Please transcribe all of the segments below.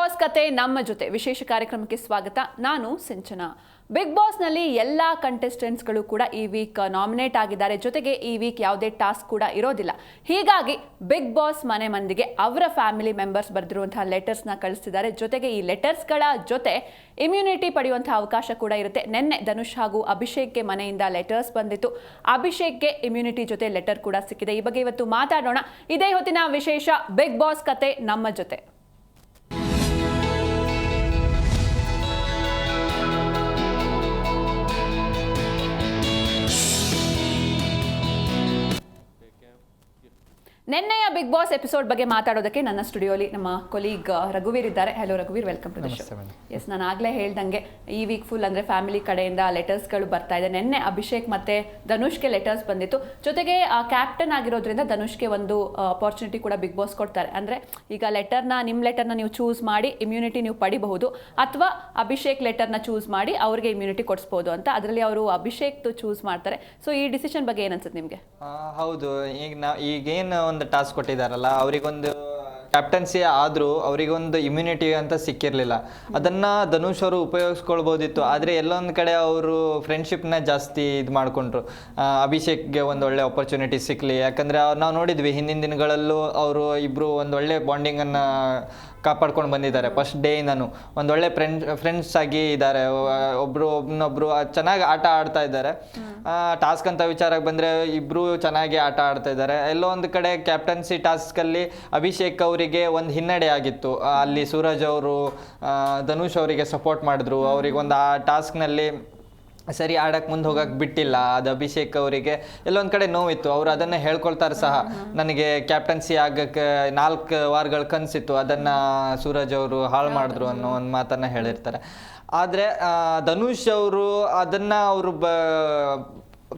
Boss ಕತೆ ನಮ್ಮ ಜೊತೆ. ವಿಶೇಷ ಕಾರ್ಯಕ್ರಮಕ್ಕೆ ಸ್ವಾಗತ. ನಾನು ಸಿಂಚನಾ. ಬಿಗ್ ಬಾಸ್ನಲ್ಲಿ ಎಲ್ಲ ಕಂಟೆಸ್ಟೆಂಟ್ಸ್ಗಳು ಕೂಡ ಈ ವೀಕ್ ನಾಮಿನೇಟ್ ಆಗಿದ್ದಾರೆ. ಜೊತೆಗೆ ಈ ವೀಕ್ ಯಾವುದೇ ಟಾಸ್ಕ್ ಕೂಡ ಇರೋದಿಲ್ಲ. ಹೀಗಾಗಿ ಬಿಗ್ ಬಾಸ್ ಮನೆ ಮಂದಿಗೆ ಅವರ ಫ್ಯಾಮಿಲಿ ಮೆಂಬರ್ಸ್ ಬರೆದಿರುವಂತಹ ಲೆಟರ್ಸ್ನ ಕಳಿಸ್ತಿದ್ದಾರೆ. ಜೊತೆಗೆ ಈ ಲೆಟರ್ಸ್ಗಳ ಜೊತೆ ಇಮ್ಯುನಿಟಿ ಪಡೆಯುವಂತಹ ಅವಕಾಶ ಕೂಡ ಇರುತ್ತೆ. ನಿನ್ನೆ ಧನುಷ್ ಹಾಗೂ ಅಭಿಷೇಕ್ಗೆ ಮನೆಯಿಂದ ಲೆಟರ್ಸ್ ಬಂದಿತ್ತು. ಅಭಿಷೇಕ್ಗೆ ಇಮ್ಯುನಿಟಿ ಜೊತೆ ಲೆಟರ್ ಕೂಡ ಸಿಕ್ಕಿದೆ. ಈ ಬಗ್ಗೆ ಇವತ್ತು ಮಾತಾಡೋಣ. ಇದೇ ಹೊತ್ತಿನ ವಿಶೇಷ ಬಿಗ್ ಬಾಸ್ ಕತೆ ನಮ್ಮ ಜೊತೆ. ಬಿಗ್ ಬಾಸ್ ಎಪಿಸೋಡ್ ಬಗ್ಗೆ ಮಾತಾಡೋದಕ್ಕೆ ನನ್ನ ಸ್ಟುಡಿಯೋಲಿ ನಮ್ಮ ಕೊಲೀಗ್ ರಘುವೀರ್ ಇದ್ದಾರೆ. Hello ರಘುವೀರ್ welcome to the show yes ನಾನು ಆಗಲೇ ಹೇಳ್ದಂಗೆ ಈ ವೀಕ್ ಫುಲ್ ಅಂದರೆ ಫ್ಯಾಮಿಲಿ ಕಡೆಯಿಂದ ಲೆಟರ್ಸ್ಗಳು ಬರ್ತಾ ಇದೆ. ನಿನ್ನೆ ಅಭಿಷೇಕ್ ಮತ್ತೆ ಧನುಷ್ಗೆ ಲೆಟರ್ಸ್ ಬಂದಿತ್ತು. ಜೊತೆಗೆ ಕ್ಯಾಪ್ಟನ್ ಆಗಿರೋದ್ರಿಂದ ಧನುಷ್ಗೆ ಒಂದು ಅಪಾರ್ಚುನಿಟಿ ಕೂಡ ಬಿಗ್ ಬಾಸ್ ಕೊಡ್ತಾರೆ. ಅಂದರೆ ಈಗ ಲೆಟರ್ನ ನಿಮ್ಮ ಲೆಟರ್ನ ನೀವು ಚೂಸ್ ಮಾಡಿ ಇಮ್ಯುನಿಟಿ ನೀವು ಪಡಿಬಹುದು. ಅಥವಾ ಅಭಿಷೇಕ್ ಲೆಟರ್ನ ಚೂಸ್ ಮಾಡಿ ಅವ್ರಿಗೆ ಇಮ್ಯುನಿಟಿ ಕೊಡಿಸ್ಬೋದು ಅಂತ. ಅದರಲ್ಲಿ ಅವರು ಅಭಿಷೇಕ್ದು ಚೂಸ್ ಮಾಡ್ತಾರೆ. ಸೊ ಈ ಡಿಸಿಷನ್ ಬಗ್ಗೆ ಏನು ಅನ್ಸುತ್ತೆ ನಿಮಗೆ? ಹೌದು. ಈಗ ನಾ ಈಗೇನು ಒಂದು ಟಾಸ್ಕ್ ಕೊಟ್ಟಿದ್ದಾರಲ್ಲ ಅವರಿಗೊಂದು ಕ್ಯಾಪ್ಟನ್ಸಿ ಆದರೂ ಅವರಿಗೊಂದು ಇಮ್ಯುನಿಟಿ ಅಂತ ಸಿಕ್ಕಿರಲಿಲ್ಲ. ಅದನ್ನು ಧನುಷ್ ಅವರು ಉಪಯೋಗಿಸ್ಕೊಳ್ಬೋದಿತ್ತು. ಆದರೆ ಎಲ್ಲೊಂದು ಕಡೆ ಅವರು ಫ್ರೆಂಡ್ಶಿಪ್ನ ಜಾಸ್ತಿ ಇದು ಮಾಡಿಕೊಂಡ್ರು. ಅಭಿಷೇಕ್ಗೆ ಒಂದು ಒಳ್ಳೆ ಆಪರ್ಚುನಿಟಿ ಸಿಕ್ಕಲಿ ಯಾಕಂದರೆ ನಾವು ನೋಡಿದ್ವಿ ಹಿಂದಿನ ದಿನಗಳಲ್ಲೂ ಅವರು ಇಬ್ಬರು ಒಂದು ಒಳ್ಳೆ ಬಾಂಡಿಂಗನ್ನು ಕಾಪಾಡ್ಕೊಂಡು ಬಂದಿದ್ದಾರೆ. ಫಸ್ಟ್ ಡೇಯಿಂದನು ಒಂದು ಒಳ್ಳೆ ಫ್ರೆಂಡ್ ಫ್ರೆಂಡ್ಸ್ ಆಗಿ ಇದ್ದಾರೆ. ಒಬ್ಬರು ಒಬ್ನೊಬ್ರು ಚೆನ್ನಾಗಿ ಆಟ ಆಡ್ತಾ ಇದ್ದಾರೆ. ಟಾಸ್ಕ್ ಅಂತ ವಿಚಾರಕ್ಕೆ ಬಂದರೆ ಇಬ್ಬರು ಚೆನ್ನಾಗಿ ಆಟ ಆಡ್ತಾ ಇದ್ದಾರೆ. ಎಲ್ಲೋ ಒಂದು ಕಡೆ ಕ್ಯಾಪ್ಟನ್ಸಿ ಟಾಸ್ಕಲ್ಲಿ ಅಭಿಷೇಕ್ ಅವರಿಗೆ ಒಂದು ಹಿನ್ನಡೆ ಆಗಿತ್ತು. ಅಲ್ಲಿ ಸೂರಜ್ ಅವರು ಧನುಷ್ ಅವರಿಗೆ ಸಪೋರ್ಟ್ ಮಾಡಿದ್ರು. ಅವರಿಗೆ ಒಂದು ಆ ಟಾಸ್ಕ್ನಲ್ಲಿ ಸರಿ ಆಡಕ್ಕೆ ಮುಂದೆ ಹೋಗಕ್ಕೆ ಬಿಟ್ಟಿಲ್ಲ. ಅದು ಅಭಿಷೇಕ್ ಅವರಿಗೆ ಎಲ್ಲೊಂದು ಕಡೆ ನೋವಿತ್ತು. ಅವರು ಅದನ್ನು ಹೇಳ್ಕೊಳ್ತಾರೆ ಸಹ. ನನಗೆ ಕ್ಯಾಪ್ಟನ್ಸಿ ಆಗಕ್ಕೆ ನಾಲ್ಕು ವಾರಗಳ ಕನಸಿತ್ತು. ಅದನ್ನು ಸೂರಜ್ ಅವರು ಹಾಳು ಮಾಡಿದ್ರು ಅನ್ನೋ ಒಂದು ಮಾತನ್ನು ಹೇಳಿರ್ತಾರೆ. ಆದರೆ ಧನುಷ್ ಅವರು ಅದನ್ನು ಅವರು ಬ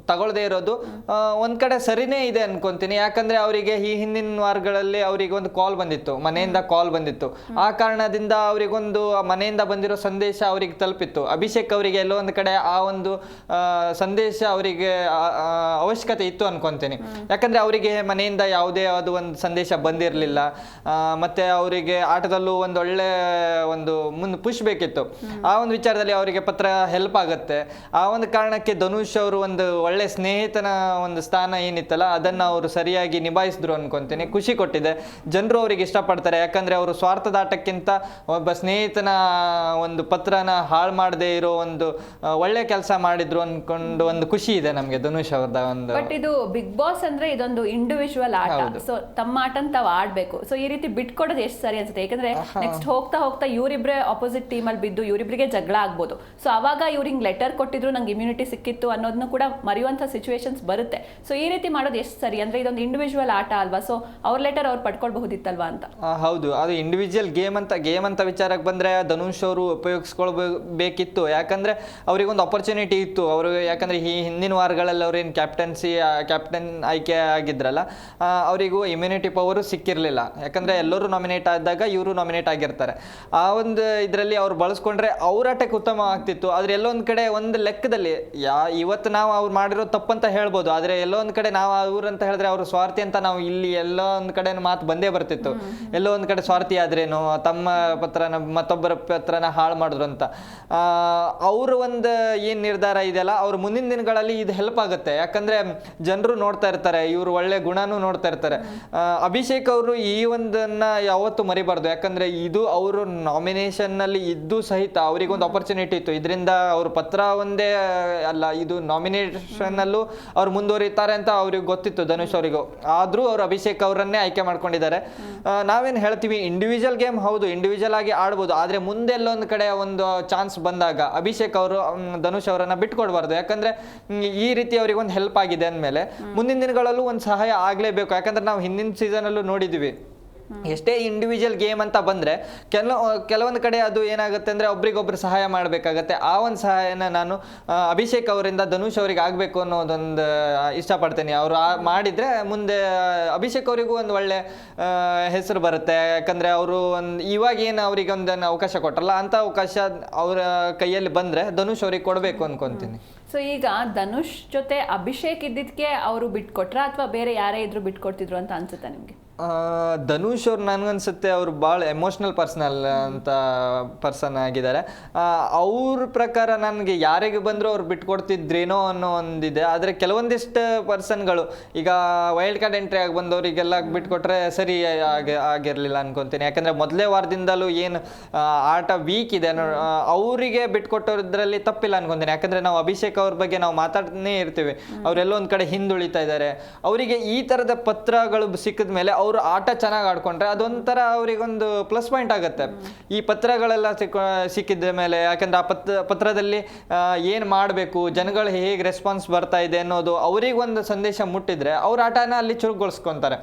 ತಗೊಳ್ದೇ ಇರೋದು. ಒಂದ್ ಕಡೆ ಸರಿನೇ ಇದೆ ಅನ್ಕೊಂತೀನಿ. ಯಾಕಂದ್ರೆ ಅವರಿಗೆ ಈ ಹಿಂದಿನ ವಾರಗಳಲ್ಲಿ ಅವರಿಗೆ ಒಂದು ಕಾಲ್ ಬಂದಿತ್ತು. ಮನೆಯಿಂದ ಕಾಲ್ ಬಂದಿತ್ತು. ಆ ಕಾರಣದಿಂದ ಅವರಿಗೊಂದು ಮನೆಯಿಂದ ಬಂದಿರೋ ಸಂದೇಶ ಅವರಿಗೆ ತಲುಪಿತ್ತು. ಅಭಿಷೇಕ್ ಅವರಿಗೆ ಎಲ್ಲೋ ಒಂದು ಕಡೆ ಆ ಒಂದು ಸಂದೇಶ ಅವರಿಗೆ ಅವಶ್ಯಕತೆ ಇತ್ತು ಅನ್ಕೊಂತೀನಿ. ಯಾಕಂದ್ರೆ ಅವರಿಗೆ ಮನೆಯಿಂದ ಯಾವುದೇ ಅದು ಒಂದು ಸಂದೇಶ ಬಂದಿರಲಿಲ್ಲ. ಮತ್ತೆ ಅವರಿಗೆ ಆಟದಲ್ಲೂ ಒಂದು ಒಳ್ಳೆ ಒಂದು ಮುಂದೆ ಪುಷ್ ಬೇಕಿತ್ತು. ಆ ಒಂದು ವಿಚಾರದಲ್ಲಿ ಅವರಿಗೆ ಪತ್ರ ಹೆಲ್ಪ್ ಆಗುತ್ತೆ. ಆ ಒಂದು ಕಾರಣಕ್ಕೆ ಧನುಷ್ ಅವರು ಒಂದು ಒಳ್ಳೆ ಸ್ನೇಹಿತನ ಒಂದು ಸ್ಥಾನ ಏನಿತ್ತಲ್ಲ ಅದನ್ನ ಅವರು ಸರಿಯಾಗಿ ನಿಭಾಯಿಸಿದ್ರು ಅನ್ಕೊಂತೀನಿ. ಖುಷಿ ಕೊಟ್ಟಿದೆ. ಜನರು ಅವರಿಗೆ ಇಷ್ಟಪಡ್ತಾರೆ. ಯಾಕಂದ್ರೆ ಅವರು ಸ್ವಾರ್ಥದಾಟಕ್ಕಿಂತ ಒಬ್ಬ ಸ್ನೇಹಿತನ ಒಂದು ಪತ್ರನ ಹಾಳು ಮಾಡದೇ ಇರೋ ಒಂದು ಒಳ್ಳೆ ಕೆಲಸ ಮಾಡಿದ್ರು ಅನ್ಕೊಂಡು ಒಂದು ಖುಷಿ ಇದೆ ನಮಗೆ. ಧನುಷ್ ಅವ್ರದ ಒಂದು ಬಟ್ ಇದು ಬಿಗ್ ಬಾಸ್ ಅಂದ್ರೆ ಇದೊಂದು ಇಂಡಿವಿಜುವಲ್ ಆಟ. ಸೊ ತಮ್ಮ ಆಟ ತಾವು ಆಡ್ಬೇಕು. ಸೊ ಈ ರೀತಿ ಬಿಟ್ಕೊಡೋದು ಎಷ್ಟು ಸರಿ ಅನ್ಸುತ್ತೆ? ಯಾಕಂದ್ರೆ ನೆಕ್ಸ್ಟ್ ಹೋಗ್ತಾ ಹೋಗ್ತಾ ಇವರಿಬ್ರೆ ಆಪೋಸಿಟ್ ಟೀಮ್ ಅಲ್ಲಿ ಬಿದ್ದು ಇವರಿಬ್ರಿಗೆ ಜಗಳ ಆಗ್ಬೋದು. ಸೊ ಅವಾಗ ಇವ್ರಿಗೆ ಲೆಟರ್ ಕೊಟ್ಟಿದ್ರು ನಂಗೆ ಇಮ್ಯುನಿಟಿ ಸಿಕ್ಕಿತ್ತು ಅನ್ನೋದನ್ನು ಕೂಡ ಮರೆಯುವಂತ ಸಿಚುವೇಶನ್ಸ್ ಬರುತ್ತೆ. ಸೊ ಈ ರೀತಿ ಮಾಡೋದು ಎಷ್ಟು ಸರಿ? ಅಂದರೆ ಇದೊಂದು ಇಂಡಿವಿಜುವಲ್ ಆಟ ಅಲ್ವಾ? ಸೊ ಅವ್ರ ಲೆಟರ್ ಅವ್ರು ಪಡ್ಕೊಳ್ಬಹುದಿತ್ತಲ್ವಾ ಅಂತ? ಹೌದು. ಅದು ಇಂಡಿವಿಜುವಲ್ ಗೇಮ್ ಅಂತ ಗೇಮ್ ಅಂತ ವಿಚಾರಕ್ಕೆ ಬಂದರೆ ಧನುಷ್ ಅವರು ಉಪಯೋಗಿಸ್ಕೊಳ್ಬೇಕಿತ್ತು. ಯಾಕಂದರೆ ಅವರಿಗೊಂದು ಅಪರ್ಚುನಿಟಿ ಇತ್ತು. ಅವರು ಯಾಕಂದರೆ ಈ ಹಿಂದಿನ ವಾರಗಳಲ್ಲಿ ಅವ್ರೇನು ಕ್ಯಾಪ್ಟನ್ಸಿ ಕ್ಯಾಪ್ಟನ್ ಆಯ್ಕೆ ಆಗಿದ್ರಲ್ಲ ಅವರಿಗೂ ಇಮ್ಯುನಿಟಿ ಪವರು ಸಿಕ್ಕಿರಲಿಲ್ಲ. ಯಾಕಂದರೆ ಎಲ್ಲರೂ ನಾಮಿನೇಟ್ ಆದಾಗ ಇವರು ನಾಮಿನೇಟ್ ಆಗಿರ್ತಾರೆ. ಆ ಒಂದು ಇದರಲ್ಲಿ ಅವ್ರು ಬಳಸ್ಕೊಂಡ್ರೆ ಅವ್ರ ಆಟಕ್ಕೆ ಉತ್ತಮ ಆಗ್ತಿತ್ತು. ಆದರೆ ಎಲ್ಲೊಂದು ಕಡೆ ಒಂದು ಲೆಕ್ಕದಲ್ಲಿ ಯಾ, ಇವತ್ತು ನಾವು ಅವ್ರು ಮಾಡಿರೋ ತಪ್ಪಂತ ಹೇಳ್ಬೋದು. ಆದರೆ ಎಲ್ಲೋ ಒಂದು ಕಡೆ ನಾವು ಅವ್ರು ಅಂತ ಹೇಳಿದ್ರೆ ಅವರು ಸ್ವಾರ್ಥಿ ಅಂತ ನಾವು ಇಲ್ಲಿ ಎಲ್ಲೋ ಒಂದು ಕಡೆ ಮಾತು ಬಂದೇ ಬರ್ತಿತ್ತು. ಎಲ್ಲೋ ಒಂದು ಕಡೆ ಸ್ವಾರ್ಥಿ ಆದ್ರೇನು ತಮ್ಮ ಪತ್ರನ ಮತ್ತೊಬ್ಬರ ಪತ್ರನ ಹಾಳು ಮಾಡಿದ್ರು ಅಂತ. ಅವ್ರ ಒಂದು ಏನು ನಿರ್ಧಾರ ಇದೆಯಲ್ಲ ಅವ್ರ ಮುಂದಿನ ದಿನಗಳಲ್ಲಿ ಇದು ಹೆಲ್ಪ್ ಆಗುತ್ತೆ. ಯಾಕಂದ್ರೆ ಜನರು ನೋಡ್ತಾ ಇರ್ತಾರೆ ಇವರು ಒಳ್ಳೆ ಗುಣನೂ ನೋಡ್ತಾ ಇರ್ತಾರೆ. ಅಭಿಷೇಕ್ ಅವರು ಈ ಒಂದನ್ನ ಯಾವತ್ತೂ ಮರಿಬಾರ್ದು. ಯಾಕಂದ್ರೆ ಇದು ಅವರು ನಾಮಿನೇಷನ್ನಲ್ಲಿ ಇದ್ದು ಸಹಿತ ಅವರಿಗೊಂದು ಆಪರ್ಚುನಿಟಿ ಇತ್ತು. ಇದರಿಂದ ಅವ್ರ ಪತ್ರ ಒಂದೇ ಅಲ್ಲ ಇದು ನಾಮಿನೇಷನ್ ಅಲ್ಲೂ ಅವ್ರು ಮುಂದುವರಿತಾರೆ ಅಂತ ಅವ್ರಿಗೆ ಗೊತ್ತಿತ್ತು ಧನುಷ್ ಅವರಿಗೂ. ಆದ್ರೂ ಅವ್ರು ಅಭಿಷೇಕ್ ಅವರನ್ನೇ ಆಯ್ಕೆ ಮಾಡ್ಕೊಂಡಿದ್ದಾರೆ. ನಾವೇನು ನಾವೇನ್ ಹೇಳ್ತೀವಿ ಇಂಡಿವಿಜುವಲ್ ಗೇಮ್ ಹೌದು ಇಂಡಿವಿಜುವಲ್ ಆಗಿ ಆಡ್ಬೋದು. ಆದ್ರೆ ಮುಂದೆ ಎಲ್ಲೊಂದು ಕಡೆ ಒಂದು ಚಾನ್ಸ್ ಬಂದಾಗ ಅಭಿಷೇಕ್ ಅವರು ಧನುಷ್ ಅವರನ್ನ ಬಿಟ್ಕೊಡ್ಬಾರ್ದು. ಯಾಕಂದ್ರೆ ಈ ರೀತಿ ಅವ್ರಿಗೆ ಒಂದು ಹೆಲ್ಪ್ ಆಗಿದೆ ಅಂದಮೇಲೆ ಮುಂದಿನ ದಿನಗಳಲ್ಲೂ ಒಂದು ಸಹಾಯ ಆಗ್ಲೇಬೇಕು. ಯಾಕಂದ್ರೆ ನಾವು ಹಿಂದಿನ ಸೀಸನ್ ಅಲ್ಲೂ ನೋಡಿದ್ವಿ. ಎಷ್ಟೇ ಇಂಡಿವಿಜುವಲ್ ಗೇಮ್ ಅಂತ ಬಂದ್ರೆ, ಕೆಲವು ಕೆಲವೊಂದು ಕಡೆ ಅದು ಏನಾಗುತ್ತೆ ಅಂದ್ರೆ ಒಬ್ರಿಗೊಬ್ರು ಸಹಾಯ ಮಾಡಬೇಕಾಗತ್ತೆ. ಆ ಒಂದು ಸಹಾಯನ ನಾನು ಅಭಿಷೇಕ್ ಅವರಿಂದ ಧನುಷ್ ಅವರಿಗೆ ಆಗಬೇಕು ಅನ್ನೋದೊಂದು ಇಷ್ಟಪಡ್ತೇನೆ. ಅವರು ಮಾಡಿದ್ರೆ ಮುಂದೆ ಅಭಿಷೇಕ್ ಅವರಿಗೂ ಒಂದು ಒಳ್ಳೆ ಹೆಸರು ಬರುತ್ತೆ. ಯಾಕಂದ್ರೆ ಅವರು ಒಂದು, ಇವಾಗ ಏನು ಅವರಿಗೆ ಒಂದು ಅವಕಾಶ ಕೊಟ್ಟರಲ್ಲ ಅಂತ ಅವಕಾಶ ಅವರ ಕೈಯಲ್ಲಿ ಬಂದ್ರೆ ಧನುಷ್ ಅವ್ರಿಗೆ ಕೊಡಬೇಕು ಅನ್ಕೊಂತೀನಿ. ಸೊ ಈಗ ಧನುಷ್ ಜೊತೆ ಅಭಿಷೇಕ್ ಇದ್ದಿದ್ದಕ್ಕೆ ಅವರು ಬಿಟ್ಕೊಟ್ರ ಅಥವಾ ಬೇರೆ ಯಾರೇ ಇದ್ರು ಬಿಟ್ಕೊಡ್ತಿದ್ರು ಅಂತ ಅನ್ಸುತ್ತೆ ನಿಮ್ಗೆ? ಧನುಷ್ ಅವ್ರು ನನಗನ್ಸುತ್ತೆ ಅವರು ಭಾಳ ಎಮೋಷ್ನಲ್ ಪರ್ಸನಲ್ ಅಂತ ಪರ್ಸನ್ ಆಗಿದ್ದಾರೆ. ಅವ್ರ ಪ್ರಕಾರ ನನಗೆ ಯಾರಿಗೆ ಬಂದರೂ ಅವ್ರು ಬಿಟ್ಕೊಡ್ತಿದ್ರೇನೋ ಅನ್ನೋ ಒಂದಿದೆ. ಆದರೆ ಕೆಲವೊಂದಿಷ್ಟು ಪರ್ಸನ್ಗಳು ಈಗ ವೈಲ್ಡ್ ಕಾರ್ಡ್ ಎಂಟ್ರಿ ಆಗಿ ಬಂದವರಿಗೆಲ್ಲ ಬಿಟ್ಕೊಟ್ರೆ ಸರಿ ಆಗಿ, ಆಗಿರಲಿಲ್ಲ ಅನ್ಕೊತೀನಿ. ಯಾಕಂದರೆ ಮೊದಲೇ ವಾರದಿಂದಲೂ ಏನು ಆಟ ವೀಕ್ ಇದೆ ಅವರಿಗೆ ಬಿಟ್ಕೊಟ್ಟೋದ್ರಲ್ಲಿ ತಪ್ಪಿಲ್ಲ ಅನ್ಕೊತೀನಿ. ಯಾಕಂದರೆ ನಾವು ಅಭಿಷೇಕ್ ಅವ್ರ ಬಗ್ಗೆ ನಾವು ಮಾತಾಡ್ತಾನೆ ಇರ್ತೀವಿ. ಅವರೆಲ್ಲೋ ಒಂದು ಕಡೆ ಹಿಂದುಳಿತಾ ಇದ್ದಾರೆ. ಅವರಿಗೆ ಈ ಥರದ ಪತ್ರಗಳು ಸಿಕ್ಕಿದ ಮೇಲೆ ಅವರು ಆಟ ಚೆನ್ನಾಗಿ ಆಡ್ಕೊಂಡ್ರೆ ಅದೊಂಥರ ಅವರಿಗೊಂದು ಪ್ಲಸ್ ಪಾಯಿಂಟ್ ಆಗುತ್ತೆ. ಈ ಪತ್ರಗಳೆಲ್ಲ ಸಿಕ್ಕ ಸಿಕ್ಕಿದ ಮೇಲೆ ಯಾಕಂದ್ರೆ ಆ ಪತ್ರ, ಪತ್ರದಲ್ಲಿ ಏನು ಮಾಡಬೇಕು, ಜನಗಳು ಹೇಗೆ ರೆಸ್ಪಾನ್ಸ್ ಬರ್ತಾ ಇದೆ ಅನ್ನೋದು ಅವರಿಗೊಂದು ಸಂದೇಶ ಮುಟ್ಟಿದ್ರೆ ಅವ್ರ ಆಟನ ಅಲ್ಲಿ ಚುರುಕುಗೊಳಿಸ್ಕೊತಾರೆ.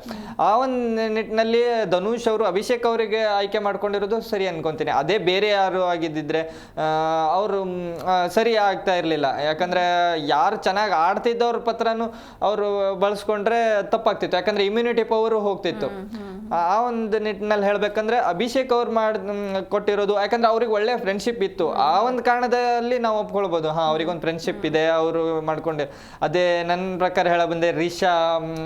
ಆ ಒಂದು ನಿಟ್ಟಿನಲ್ಲಿ ಧನುಷ್ ಅವರು, ಅಭಿಷೇಕ್ ಅವರಿಗೆ ಆಯ್ಕೆ ಮಾಡ್ಕೊಂಡಿರೋದು ಸರಿ ಅನ್ಕೊಂತೀನಿ. ಅದೇ ಬೇರೆ ಯಾರು ಆಗಿದ್ದಿದ್ರೆ ಅವರು ಸರಿ ಆಗ್ತಾ ಇರಲಿಲ್ಲ. ಯಾಕಂದ್ರೆ ಯಾರು ಚೆನ್ನಾಗಿ ಆಡ್ತಿದ್ದವ್ರ ಪತ್ರನೂ ಅವರು ಬಳಸ್ಕೊಂಡ್ರೆ ತಪ್ಪಾಗ್ತಿತ್ತು. ಯಾಕಂದ್ರೆ ಇಮ್ಯುನಿಟಿ ಪವರ್ ಹೋಗ್ತಿತ್ತು. ಆ ಆ ಒಂದು ನಿಟ್ಟಿನಲ್ಲಿ ಹೇಳ್ಬೇಕಂದ್ರೆ ಅಭಿಷೇಕ್ ಅವ್ರು ಮಾಡ್ ಕೊಟ್ಟಿರೋದು ಯಾಕಂದ್ರೆ ಅವ್ರಿಗೆ ಒಳ್ಳೆ ಫ್ರೆಂಡ್ಶಿಪ್ ಇತ್ತು. ಆ ಒಂದು ಕಾರಣದಲ್ಲಿ ನಾವು ಒಪ್ಕೊಳ್ಬೋದು. ಹಾ ಅವ್ರಿಗೊಂದು ಫ್ರೆಂಡ್ಶಿಪ್ ಇದೆ ಅವರು ಮಾಡ್ಕೊಂಡೆ. ಅದೇ ನನ್ನ ಪ್ರಕಾರ ಹೇಳ ಬಂದೆ ರಿಷಾ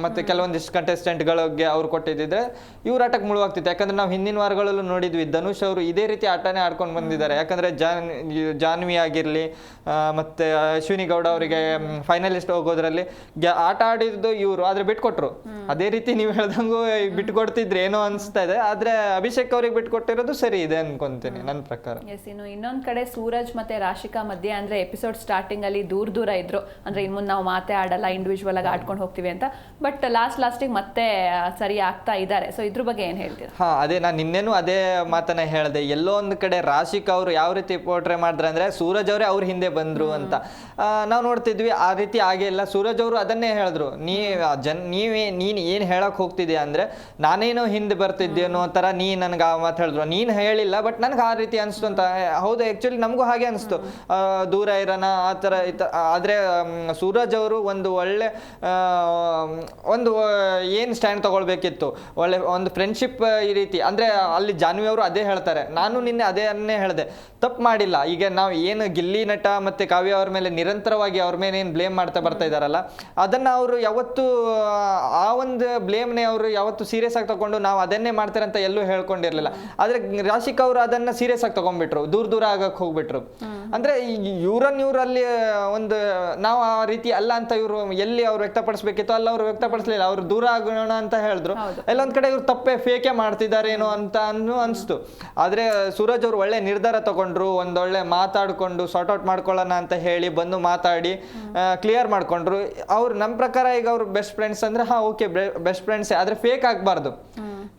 ಮತ್ತೆ ಕೆಲವೊಂದಿಷ್ಟು ಕಂಟೆಸ್ಟೆಂಟ್ಗಳಿಗೆ ಅವ್ರು ಕೊಟ್ಟಿದ್ದಿದ್ರೆ ಇವ್ರ ಆಟಕ್ಕೆ ಮುಳುವಾಗ್ತಿತ್ತು. ಯಾಕಂದ್ರೆ ನಾವು ಹಿಂದಿನ ವಾರಗಳಲ್ಲೂ ನೋಡಿದ್ವಿ ಧನುಷ್ ಅವರು ಇದೇ ರೀತಿ ಆಟನೇ ಆಡ್ಕೊಂಡು ಬಂದಿದ್ದಾರೆ. ಯಾಕಂದ್ರೆ ಜಾನ್ ಜಾನ್ವಿ ಆಗಿರಲಿ ಮತ್ತೆ ಅಶ್ವಿನಿ ಗೌಡ ಅವರಿಗೆ ಫೈನಲಿಸ್ಟ್ ಹೋಗೋದ್ರಲ್ಲಿ ಆಟ ಆಡಿದ್ದು ಇವರು ಆದ್ರೆ ಬಿಟ್ಕೊಟ್ರು. ಅದೇ ರೀತಿ ನೀವು ಹೇಳ್ದಂಗೂ ಬಿಟ್ಕೊಡ್ತಿದ್ರೆ ಏನೋ ಅನ್ಸ್ತಾ ಇದೆ ಆದ್ರೆ ಅಭಿಷೇಕ್ ಅವ್ರಿಗೆ ಬಿಟ್ಕೊಟ್ಟಿರೋದು ಸರಿ ಇದೆ ಅನ್ಕೊಂತೀನಿ ನನ್ನ ಪ್ರಕಾರ. ಎಸ್ ಇನ್ನು ಇನ್ನೊಂದ್ ಕಡೆ ಸೂರಜ್ ಮತ್ತೆ ರಾಶಿಕಾ ಮಧ್ಯೆ ಅಂದ್ರೆ ಎಪಿಸೋಡ್ ಸ್ಟಾರ್ಟಿಂಗ್ ಅಲ್ಲಿ ದೂರ ದೂರ ಇದ್ರು. ಅಂದ್ರೆ ಇನ್ ಮುಂದೆ ನಾವು ಮಾತೇ ಆಡಲ್ಲ ಇಂಡಿವಿಜುವಲ್ ಆಗಿ ಆಡ್ಕೊಂಡು ಹೋಗ್ತೀವಿ ಅಂತ. ಬಟ್ ಲಾಸ್ಟ್ ಲಾಸ್ಟಿಗೆ ಮತ್ತೆ ಸರಿ ಆಗ್ತಾ ಇದ್ದಾರೆ ಸೊ ಇದ್ರ ಬಗ್ಗೆ ಏನ್ ಹೇಳ್ತೀರಾ? ಹಾ ಅದೇ ನಾನು ನಿನ್ನೆನು ಅದೇ ಮಾತನ್ನ ಹೇಳಿದೆ. ಎಲ್ಲೋ ಒಂದ್ ಕಡೆ ರಾಶಿಕ್ ಅವರು ಯಾವ ರೀತಿ ಪೋರ್ಟ್ರೇ ಮಾಡಿದ್ರೆ ಅಂದ್ರೆ ಸೂರಜ್ ಅವರೇ ಅವ್ರ ಹಿಂದೆ ಬಂದ್ರು ಅಂತ. ನಾವು ನೋಡ್ತಿದ್ವಿ ಆ ರೀತಿ ಆಗೇ ಇಲ್ಲ. ಸೂರಜ್ ಅವರು ಅದನ್ನೇ ಹೇಳಿದ್ರು. ನೀ ಜನ್ ನೀವೇ ನೀನ್ ಏನ್ ಹೇಳಕ್ ಹೋಗ್ತಿದ್ಯಾ ಅಂದ್ರೆ ನಾನೇನೋ ಹಿಂದೆ ಬರ್ತಿದ್ದೇನೋ ತರ ನೀ ನನ್ಗೆ ಆ ಮಾತು ಹೇಳಿದ್ರು. ನೀನ್ ಹೇಳಿಲ್ಲ ಬಟ್ ನನ್ಗೆ ಆ ರೀತಿ ಅನಿಸ್ತು ಅಂತ. ಹೌದು ಆ್ಯಕ್ಚುಲಿ ನಮಗೂ ಹಾಗೆ ಅನಿಸ್ತು. ದೂರ ಇರೋಣ ಆ ಥರ ಈ ಥರ ಆದರೆ ಸೂರಜ್ ಅವರು ಒಂದು ಒಳ್ಳೆ ಒಂದು ಏನು ಸ್ಟ್ಯಾಂಡ್ ತಗೊಳ್ಬೇಕಿತ್ತು. ಒಳ್ಳೆ, ಒಂದು ಫ್ರೆಂಡ್ಶಿಪ್ ಈ ರೀತಿ. ಅಂದರೆ, ಅಲ್ಲಿ ಜಾನ್ವಿ ಅವರು ಅದೇ ಹೇಳ್ತಾರೆ. ನಾನು ನಿನ್ನೆ ಅದೇ ಅನ್ನೇ ಹೇಳಿದೆ. ತಪ್ಪು ಮಾಡಿಲ್ಲ. ಈಗ ನಾವು ಏನು ಗಿಲ್ಲಿ ನಟ ಮತ್ತು ಕಾವ್ಯ ಅವ್ರ ಮೇಲೆ ನಿರಂತರವಾಗಿ ಅವ್ರ ಮೇಲೆ ಏನು ಬ್ಲೇಮ್ ಮಾಡ್ತಾ ಬರ್ತಾ ಇದ್ದಾರಲ್ಲ ಅದನ್ನು ಅವರು ಯಾವತ್ತೂ, ಆ ಒಂದು ಬ್ಲೇಮ್ನೇ ಅವರು ಯಾವತ್ತು ಸೀರಿಯಸ್ ಆಗಿ ತಗೊಂಡು ನಾವು ಅದನ್ನೇ ಮಾಡ್ತಾರೆ ಅಂತ ಎಲ್ಲೂ ಹೇಳ್ಕೊಂಡಿರ್ಲಿಲ್ಲ. ಆದ್ರೆ ರಾಶಿಕ್ ಅವರು ಅದನ್ನ ಸೀರಿಯಸ್ ಆಗಿ ತಗೊಂಡ್ಬಿಟ್ರು ದೂರ ದೂರ ಆಗಕ್ಕೆ ಹೋಗ್ಬಿಟ್ರು. ಅಂದ್ರೆ ಇವರನ್ನ ಇವರಲ್ಲಿ ಒಂದು ನಾವು ಆ ರೀತಿ ಅಲ್ಲ ಅಂತ ಇವರು ಎಲ್ಲಿ ಅವ್ರು ವ್ಯಕ್ತಪಡಿಸ್ಬೇಕಿತ್ತು ಅಲ್ಲ ಅವ್ರು ವ್ಯಕ್ತಪಡಿಸ್ಲಿಲ್ಲ. ಅವ್ರು ದೂರ ಆಗೋಣ ಅಂತ ಹೇಳಿದ್ರು. ಎಲ್ಲೊಂದ್ ಕಡೆ ಇವ್ರು ತಪ್ಪೇ ಫೇಕೆ ಮಾಡ್ತಿದ್ದಾರೇನೋ ಅಂತ ಅನ್ನೋ ಅನ್ಸ್ತು. ಆದ್ರೆ ಸೂರಜ್ ಅವ್ರು ಒಳ್ಳೆ ನಿರ್ಧಾರ ತಗೊಂಡ್ರು ಒಂದೊಳ್ಳೆ ಮಾತಾಡ್ಕೊಂಡು ಸಾರ್ಟ್ ಔಟ್ ಮಾಡ್ಕೊಳ್ಳೋಣ ಅಂತ ಹೇಳಿ ಬಂದು ಮಾತಾಡಿ ಕ್ಲಿಯರ್ ಮಾಡ್ಕೊಂಡ್ರು. ಅವ್ರು ನಮ್ಮ ಪ್ರಕಾರ ಈಗ ಅವ್ರು ಬೆಸ್ಟ್ ಫ್ರೆಂಡ್ಸ್ ಅಂದ್ರೆ ಹಾ ಓಕೆ ಬೆಸ್ಟ್ ಫ್ರೆಂಡ್ಸ್ ಆದ್ರೆ ಫೇಕ್ ಆಗ್ಬಾರ್ದು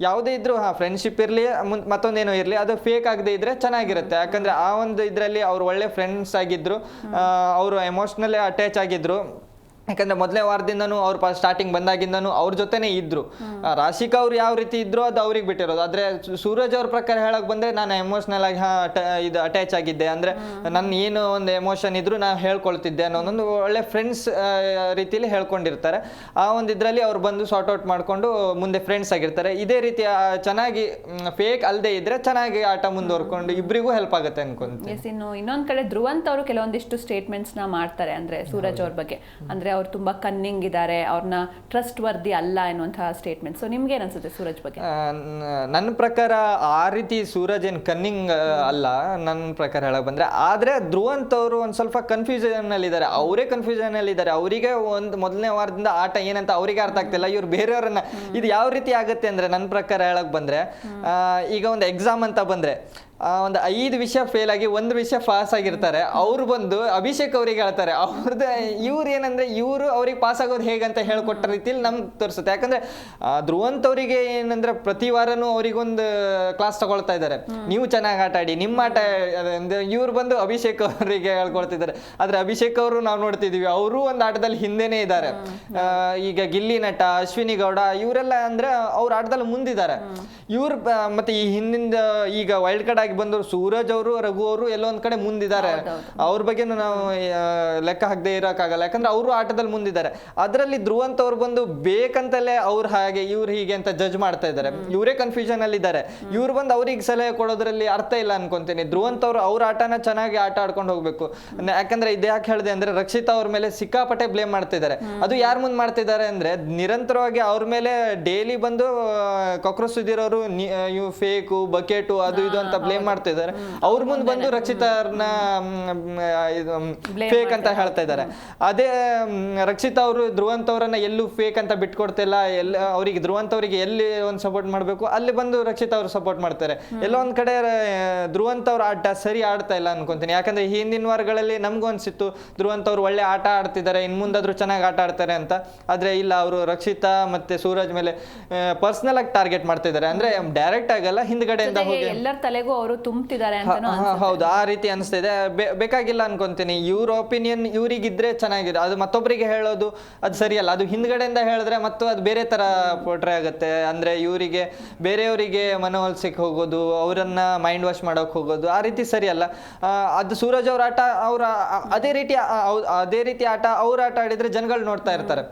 ಯಾವುದೇ ಇದ್ರು ಹಾ ಫ್ರೆಂಡ್ಶಿಪ್ ಇರಲಿ ಮತ್ತೊಂದೇನೋ ಇರಲಿ ಅದು ಫೇಕ್ ಆಗದೆ ಇದ್ರೆ ಚೆನ್ನಾಗಿರುತ್ತೆ. ಯಾಕಂದ್ರೆ ಆ ಒಂದು ಇದರಲ್ಲಿ ಅವ್ರು ಒಳ್ಳೆ ಫ್ರೆಂಡ್ಸ್ ಆಗಿದ್ರು ಅವರು ಎಮೋಷ್ನಲಿ ಅಟ್ಯಾಚ್ ಆಗಿದ್ರು. ಯಾಕಂದ್ರೆ ಮೊದಲೇ ವಾರದಿಂದನೂ ಅವ್ರು ಸ್ಟಾರ್ಟಿಂಗ್ ಬಂದಾಗಿಂದನೂ ಅವ್ರ ಜೊತೆನೇ ಇದ್ರು. ರಾಶಿಕಾ ಅವ್ರು ಯಾವ ರೀತಿ ಇದ್ರು ಅದು ಅವ್ರಿಗೆ ಬಿಟ್ಟಿರೋದು. ಆದ್ರೆ ಸೂರಜ್ ಅವ್ರ ಪ್ರಕಾರ ಹೇಳಕ್ ಬಂದ್ರೆ ನಾನು ಎಮೋಷನಲ್ ಆಗಿ ಇದು ಅಟ್ಯಾಚ್ ಆಗಿದ್ದೆ. ಅಂದ್ರೆ ನನ್ನ ಏನು ಒಂದು ಎಮೋಷನ್ ಇದ್ರು ನಾನು ಹೇಳ್ಕೊಳ್ತಿದ್ದೆ ಅನ್ನೋ ಒಂದು ಒಳ್ಳೆ ಫ್ರೆಂಡ್ಸ್ ರೀತಿಯಲ್ಲಿ ಹೇಳ್ಕೊಂಡಿರ್ತಾರೆ. ಆ ಒಂದು ಇದರಲ್ಲಿ ಅವ್ರು ಬಂದು ಸಾರ್ಟ್ ಔಟ್ ಮಾಡ್ಕೊಂಡು ಮುಂದೆ ಫ್ರೆಂಡ್ಸ್ ಆಗಿರ್ತಾರೆ. ಇದೇ ರೀತಿ ಚೆನ್ನಾಗಿ ಫೇಕ್ ಅಲ್ಲದೆ ಇದ್ರೆ ಚೆನ್ನಾಗಿ ಆಟ ಮುಂದುವರ್ಕೊಂಡು ಇಬ್ಬರಿಗೂ ಹೆಲ್ಪ್ ಆಗುತ್ತೆ ಅನ್ಕೊಂತೀನಿ. ಎಸ್ ಇನ್ನು ಇನ್ನೊಂದ್ ಕಡೆ ಧ್ರುವಂತ ಅವರು ಕೆಲವೊಂದಿಷ್ಟು ಸ್ಟೇಟ್ಮೆಂಟ್ಸ್ನ ಮಾಡ್ತಾರೆ ಅಂದ್ರೆ ಸೂರಜ್ ಅವ್ರ ಬಗ್ಗೆ. ಅಂದ್ರೆ ಅವ್ರು ತುಂಬ ಕನ್ನಿಂಗ್ ಇದ್ದಾರೆ ಅವ್ರನ್ನ ಟ್ರಸ್ಟ್ ವರ್ದಿ ಅಲ್ಲ ಎನ್ನುವಂತಹ ಸ್ಟೇಟ್ಮೆಂಟ್ ಸೊ ನಿಮ್ಗೆ ಏನನ್ಸುತ್ತೆ ಅನ್ಸುತ್ತೆ ಸೂರಜ್ ಬಗ್ಗೆ? ನನ್ನ ಪ್ರಕಾರ ಆ ರೀತಿ ಸೂರಜ್ ಏನು ಕನ್ನಿಂಗ್ ಅಲ್ಲ ನನ್ನ ಪ್ರಕಾರ ಹೇಳಕ್ ಬಂದ್ರೆ ಆದ್ರೆ ಧ್ರುವಂತ್ ಅವರು ಒಂದ್ ಸ್ವಲ್ಪ ಕನ್ಫ್ಯೂಷನ್ ಅಲ್ಲಿ ಇದ್ದಾರೆ ಅವರೇ ಕನ್ಫ್ಯೂಷನ್ ಅಲ್ಲಿ ಇದ್ದಾರೆ ಅವರಿಗೆ ಒಂದು ಮೊದಲನೇ ವಾರದಿಂದ ಆಟ ಏನಂತ ಅವರಿಗೆ ಅರ್ಥ ಆಗ್ತಿಲ್ಲ. ಇವ್ರು ಬೇರೆಯವರನ್ನ ಇದು ಯಾವ ರೀತಿ ಆಗುತ್ತೆ ಅಂದ್ರೆ ನನ್ನ ಪ್ರಕಾರ ಹೇಳಕ್ ಬಂದ್ರೆ ಈಗ ಒಂದು ಎಕ್ಸಾಮ್ ಅಂತ ಬಂದ್ರೆ ಒಂದು ಐದು ವಿಷಯ ಫೇಲ್ ಆಗಿ ಒಂದು ವಿಷಯ ಪಾಸ್ ಆಗಿರ್ತಾರೆ. ಅವ್ರು ಬಂದು ಅಭಿಷೇಕ್ ಅವ್ರಿಗೆ ಹೇಳ್ತಾರೆ. ಅವ್ರದ್ದು ಇವ್ರು ಏನಂದ್ರೆ ಇವರು ಅವ್ರಿಗೆ ಪಾಸ್ ಆಗೋದು ಹೇಗಂತ ಹೇಳ್ಕೊಟ್ಟ ರೀತಿಯಲ್ಲಿ ನಮ್ಗೆ ತೋರಿಸುತ್ತೆ. ಯಾಕಂದ್ರೆ ಧ್ರುವಂತ ಅವರಿಗೆ ಏನಂದ್ರೆ ಪ್ರತಿ ವಾರನೂ ಅವರಿಗೊಂದು ಕ್ಲಾಸ್ ತಗೊಳ್ತಾ ಇದ್ದಾರೆ. ನೀವು ಚೆನ್ನಾಗಿ ಆಟ ಆಡಿ ನಿಮ್ಮ ಆಟ ಇವ್ರು ಬಂದು ಅಭಿಷೇಕ್ ಅವರಿಗೆ ಹೇಳ್ಕೊಳ್ತಿದ್ದಾರೆ. ಆದ್ರೆ ಅಭಿಷೇಕ್ ಅವರು ನಾವು ನೋಡ್ತಿದೀವಿ ಅವರು ಒಂದು ಆಟದಲ್ಲಿ ಹಿಂದೆನೇ ಇದ್ದಾರೆ. ಈಗ ಗಿಲ್ಲಿ ನಟ ಅಶ್ವಿನಿ ಗೌಡ ಇವರೆಲ್ಲ ಅಂದ್ರೆ ಅವ್ರ ಆಟದಲ್ಲಿ ಮುಂದಿದ್ದಾರೆ. ಇವ್ರು ಮತ್ತೆ ಈ ಹಿಂದಿಂದ ಈಗ ವೈಲ್ಡ್ ಕಾರ್ಡ್ ಆಗಿ ಆಗಿ ಬಂದವರು ಸೂರಜ್ ಅವರು ರಘು ಅವರು ಎಲ್ಲೋ ಒಂದ್ ಕಡೆ ಮುಂದಿದ್ದಾರೆ. ಅವ್ರ ಬಗ್ಗೆ ನಾವು ಲೆಕ್ಕ ಹಾಕದೆ ಇರೋಕ್ಕಾಗಲ್ಲ. ಯಾಕಂದ್ರೆ ಅವರು ಆಟದಲ್ಲಿ ಮುಂದಿದ್ದಾರೆ. ಅದರಲ್ಲಿ ಧ್ರುವಂತ್ ಅವ್ರು ಬಂದು ಬೇಕಂತಲೇ ಅವ್ರು ಹಾಗೆ ಇವ್ರು ಹೀಗೆ ಅಂತ ಜಡ್ಜ್ ಮಾಡ್ತಾ ಇದ್ದಾರೆ. ಇವರೇ ಕನ್ಫ್ಯೂಷನ್ ಅಲ್ಲಿ ಇದ್ದಾರೆ. ಇವ್ರು ಬಂದು ಅವ್ರಿಗೆ ಸಲಹೆ ಕೊಡೋದ್ರಲ್ಲಿ ಅರ್ಥ ಇಲ್ಲ ಅನ್ಕೊಂತೀನಿ. ಧ್ರುವಂತ ಅವರು ಅವ್ರ ಆಟನ ಚೆನ್ನಾಗಿ ಆಟ ಆಡ್ಕೊಂಡು ಹೋಗ್ಬೇಕು. ಯಾಕಂದ್ರೆ ಇದು ಯಾಕೆ ಹೇಳಿದೆ ಅಂದ್ರೆ ರಕ್ಷಿತಾ ಅವ್ರ ಮೇಲೆ ಸಿಕ್ಕಾಪಟ್ಟೆ ಬ್ಲೇಮ್ ಮಾಡ್ತಿದ್ದಾರೆ. ಅದು ಯಾರ ಮುಂದೆ ಮಾಡ್ತಿದ್ದಾರೆ ಅಂದ್ರೆ ನಿರಂತರವಾಗಿ ಅವ್ರ ಮೇಲೆ ಡೈಲಿ ಬಂದು ಕಾಕ್ರೋಚ್ ಸುದ್ದಿರೋರು ಫೇಕು ಬಕೆಟು ಅದು ಇದು ಅಂತ ಬ್ಲೇಮ್ ಮಾಡ್ತಿದ್ದಾರೆ ಅವ್ರ ಮುಂದೆ ಬಂದು ರಕ್ಷಿತಾರ್ನ ಫೇಕ್ ಅಂತ ಹೇಳ್ತಾ ಇದ್ದಾರೆ. ಅದೇ ರಕ್ಷಿತ ಅವರು ಧ್ರುವಂತ ಅವರನ್ನ ಎಲ್ಲೂ ಫೇಕ್ ಅಂತ ಬಿಟ್ಕೊಡ್ತಿಲ್ಲ. ಎಲ್ಲ ಅವರಿಗೆ ಧ್ರುವಂತ ಅವರಿಗೆ ಎಲ್ಲಿ ಒಂದು ಸಪೋರ್ಟ್ ಮಾಡಬೇಕು ಅಲ್ಲಿ ಬಂದು ರಕ್ಷಿತಾ ಅವರು ಸಪೋರ್ಟ್ ಮಾಡ್ತಾರೆ. ಎಲ್ಲ ಒಂದ್ ಕಡೆ ಧ್ರುವಂತ ಅವ್ರ ಆಟ ಸರಿ ಆಡ್ತಾ ಇಲ್ಲ ಅನ್ಕೊಂತೀನಿ. ಯಾಕಂದ್ರೆ ಹಿಂದಿನ ವಾರಗಳಲ್ಲಿ ನಮ್ಗೂ ಅನ್ಸಿತ್ತು ಧ್ರುವಂತ ಅವ್ರು ಒಳ್ಳೆ ಆಟ ಆಡ್ತಿದ್ದಾರೆ ಇನ್ ಮುಂದಾದ್ರೂ ಚೆನ್ನಾಗಿ ಆಟ ಆಡ್ತಾರೆ ಅಂತ. ಆದ್ರೆ ಇಲ್ಲ ಅವರು ರಕ್ಷಿತಾ ಮತ್ತೆ ಸೂರಜ್ ಮೇಲೆ ಪರ್ಸನಲ್ ಆಗಿ ಟಾರ್ಗೆಟ್ ಮಾಡ್ತಿದ್ದಾರೆ. ಅಂದ್ರೆ ಡೈರೆಕ್ಟ್ ಆಗಲ್ಲ ಹಿಂದ್ಗಡೆಯಿಂದ ಹೋಗಿ ಎಲ್ಲರ ತಲೆಗೂ ಅವರು ಹಾ, ಹೌದು ಆ ರೀತಿ ಅನಿಸ್ತಿದೆ. ಬೇಕಾಗಿಲ್ಲ ಅನ್ಕೊಂತೀನಿ. ಇವ್ರ ಒಪಿನಿಯನ್ ಇವರಿಗಿದ್ರೆ ಚೆನ್ನಾಗಿದೆ ಅದು ಮತ್ತೊಬ್ಬರಿಗೆ ಹೇಳೋದು ಅದು ಸರಿಯಲ್ಲ. ಅದು ಹಿಂದ್ಗಡೆಯಿಂದ ಹೇಳಿದ್ರೆ ಮತ್ತು ಅದು ಬೇರೆ ತರ ಪೋಟ್ರೆ ಆಗುತ್ತೆ. ಅಂದ್ರೆ ಇವರಿಗೆ ಬೇರೆಯವರಿಗೆ ಮನವೊಲಿಸಕ್ಕೆ ಹೋಗೋದು ಅವರನ್ನ ಮೈಂಡ್ ವಾಶ್ ಮಾಡೋಕೆ ಹೋಗೋದು ಆ ರೀತಿ ಸರಿಯಲ್ಲ. ಅದು ಸೂರಜ್ ಅವ್ರ ಆಟ ಅವ್ರ ಅದೇ ರೀತಿ ಅದೇ ರೀತಿ ಆಟ ಅವ್ರ ಆಟ ಆಡಿದ್ರೆ ಜನಗಳು ನೋಡ್ತಾ ಇರ್ತಾರೆ.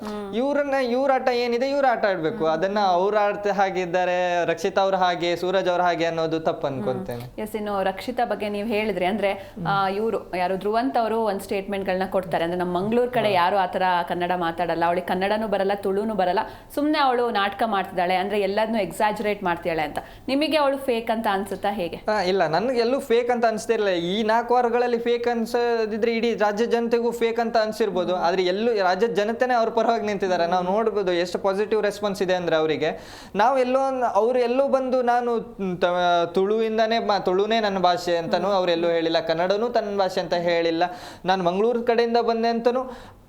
ಇವ್ರನ್ನ ಇವ್ರ ಆಟ ಏನಿದೆ ಇವ್ರ ಆಟ ಆಡ್ಬೇಕು. ಅದನ್ನ ಅವ್ರ ಆಡ್ತಾ ಹಾಗಿದ್ದಾರೆ ರಕ್ಷಿತಾ ಅವ್ರ ಹಾಗೆ ಸೂರಜ್ ಅವ್ರ ಹಾಗೆ ಅನ್ನೋದು ತಪ್ಪು ಅನ್ಕೊಂತೇನೆ. ಎಸ್ ಇನ್ನು ರಕ್ಷಿತಾ ಬಗ್ಗೆ ನೀವು ಹೇಳಿದ್ರಿ. ಅಂದ್ರೆ ಇವರು ಯಾರು ಧ್ರುವಂತ ಅವರು ಒಂದು ಸ್ಟೇಟ್ಮೆಂಟ್ಗಳನ್ನ ಕೊಡ್ತಾರೆ. ಅಂದ್ರೆ ನಮ್ಮ ಮಂಗಳೂರು ಕಡೆ ಯಾರು ಆ ಥರ ಕನ್ನಡ ಮಾತಾಡಲ್ಲ. ಅವಳಿಗೆ ಕನ್ನಡನೂ ಬರಲ್ಲ ತುಳುನೂ ಬರಲ್ಲ. ಸುಮ್ಮನೆ ಅವಳು ನಾಟಕ ಮಾಡ್ತಿದ್ದಾಳೆ. ಅಂದ್ರೆ ಎಲ್ಲದನ್ನೂ ಎಕ್ಸಾಜುರೇಟ್ ಮಾಡ್ತಿದ್ದಾಳೆ ಅಂತ. ನಿಮಗೆ ಅವಳು ಫೇಕ್ ಅಂತ ಅನ್ಸುತ್ತಾ ಹೇಗೆ? ಇಲ್ಲ. ನನಗೆ ಎಲ್ಲೂ ಫೇಕ್ ಅಂತ ಅನಿಸ್ತಿರ್ಲಿಲ್ಲ ಈ ನಾಲ್ಕು ವಾರಗಳಲ್ಲಿ ಫೇಕ್ ಅನ್ಸದಿದ್ರೆ ಇಡೀ ರಾಜ್ಯ ಜನತೆಗೂ ಫೇಕ್ ಅಂತ ಅನ್ಸಿರ್ಬೋದು. ಆದ್ರೆ ಎಲ್ಲೂ ರಾಜ್ಯ ಜನತೆನೇ ಅವ್ರ ಪರವಾಗಿ ನಿಂತಿದ್ದಾರೆ. ನಾವು ನೋಡ್ಬೋದು ಎಷ್ಟು ಪಾಸಿಟಿವ್ ರೆಸ್ಪಾನ್ಸ್ ಇದೆ ಅಂದ್ರೆ ಅವರಿಗೆ. ನಾವು ಎಲ್ಲೋ ಅವ್ರು ಎಲ್ಲೋ ಬಂದು ನಾನು ತುಳುವಿಂದಾನೇ ಮಾ ತುಳುನೇ ನನ್ನ ಭಾಷೆ ಅಂತನೂ ಅವರೆಲ್ಲೂ ಹೇಳಿಲ್ಲ. ಕನ್ನಡನೂ ತನ್ನ ಭಾಷೆ ಅಂತ ಹೇಳಿಲ್ಲ. ನಾನು ಮಂಗಳೂರು ಕಡೆಯಿಂದ ಬಂದೆ ಅಂತನೂ ಮು-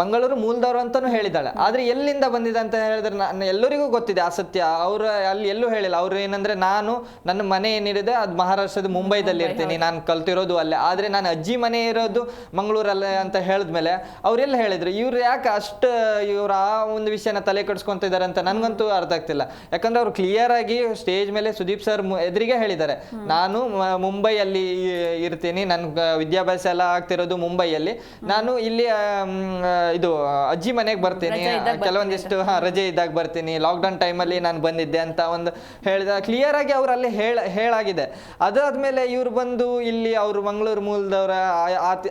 ಮಂಗಳೂರು ಮೂಲದವರು ಅಂತಾನು ಹೇಳಿದಾಳೆ ಆದ್ರೆ ಎಲ್ಲಿಂದ ಬಂದಿದೆ ಅಂತ ಹೇಳಿದ್ರೆ ನಾನು ಎಲ್ಲರಿಗೂ ಗೊತ್ತಿದೆ ಆ ಸತ್ಯ ಅವ್ರು ಅಲ್ಲಿ ಎಲ್ಲೂ ಹೇಳಿಲ್ಲ. ಅವ್ರು ಏನಂದ್ರೆ ನಾನು ನನ್ನ ಮನೆ ಏನಿದೆ ಅದು ಮಹಾರಾಷ್ಟ್ರದ ಮುಂಬೈದಲ್ಲಿ ಇರ್ತೀನಿ. ನಾನು ಕಲ್ತಿರೋದು ಅಲ್ಲೇ. ಆದ್ರೆ ನಾನು ಅಜ್ಜಿ ಮನೆ ಇರೋದು ಮಂಗಳೂರಲ್ಲೇ ಅಂತ ಹೇಳಿದ್ಮೇಲೆ ಅವ್ರೆಲ್ಲ ಹೇಳಿದ್ರು. ಇವ್ರು ಯಾಕೆ ಅಷ್ಟು ಇವ್ರು ಆ ಒಂದು ವಿಷಯನ ತಲೆ ಕೆಡಿಸ್ಕೊಂತಿದ್ದಾರೆ ಅಂತ ನನ್ಗಂತೂ ಅರ್ಥ ಆಗ್ತಿಲ್ಲ. ಯಾಕಂದ್ರೆ ಅವ್ರು ಕ್ಲಿಯರ್ ಆಗಿ ಸ್ಟೇಜ್ ಮೇಲೆ ಸುದೀಪ್ ಸರ್ ಎದುರಿಗೆ ಹೇಳಿದ್ದಾರೆ. ನಾನು ಮುಂಬೈಯಲ್ಲಿ ಇರ್ತೀನಿ. ನನ್ನ ವಿದ್ಯಾಭ್ಯಾಸ ಎಲ್ಲ ಆಗ್ತಿರೋದು ಮುಂಬೈಯಲ್ಲಿ. ನಾನು ಇಲ್ಲಿ ಇದು ಅಜ್ಜಿ ಮನೆಗೆ ಬರ್ತೀನಿ. ಕೆಲವೊಂದಿಷ್ಟು ಹಾ ರಜೆ ಇದ್ದಾಗ ಬರ್ತೀನಿ. ಲಾಕ್ಡೌನ್ ಟೈಮಲ್ಲಿ ನಾನು ಬಂದಿದ್ದೆ ಅಂತ ಒಂದು ಹೇಳಿದ ಕ್ಲಿಯರ್ ಆಗಿ ಅವ್ರು ಅಲ್ಲಿ ಹೇಳ ಹೇಳಾಗಿದೆ. ಅದಾದ್ಮೇಲೆ ಇವ್ರು ಬಂದು ಇಲ್ಲಿ ಅವರು ಮಂಗಳೂರು ಮೂಲದವರ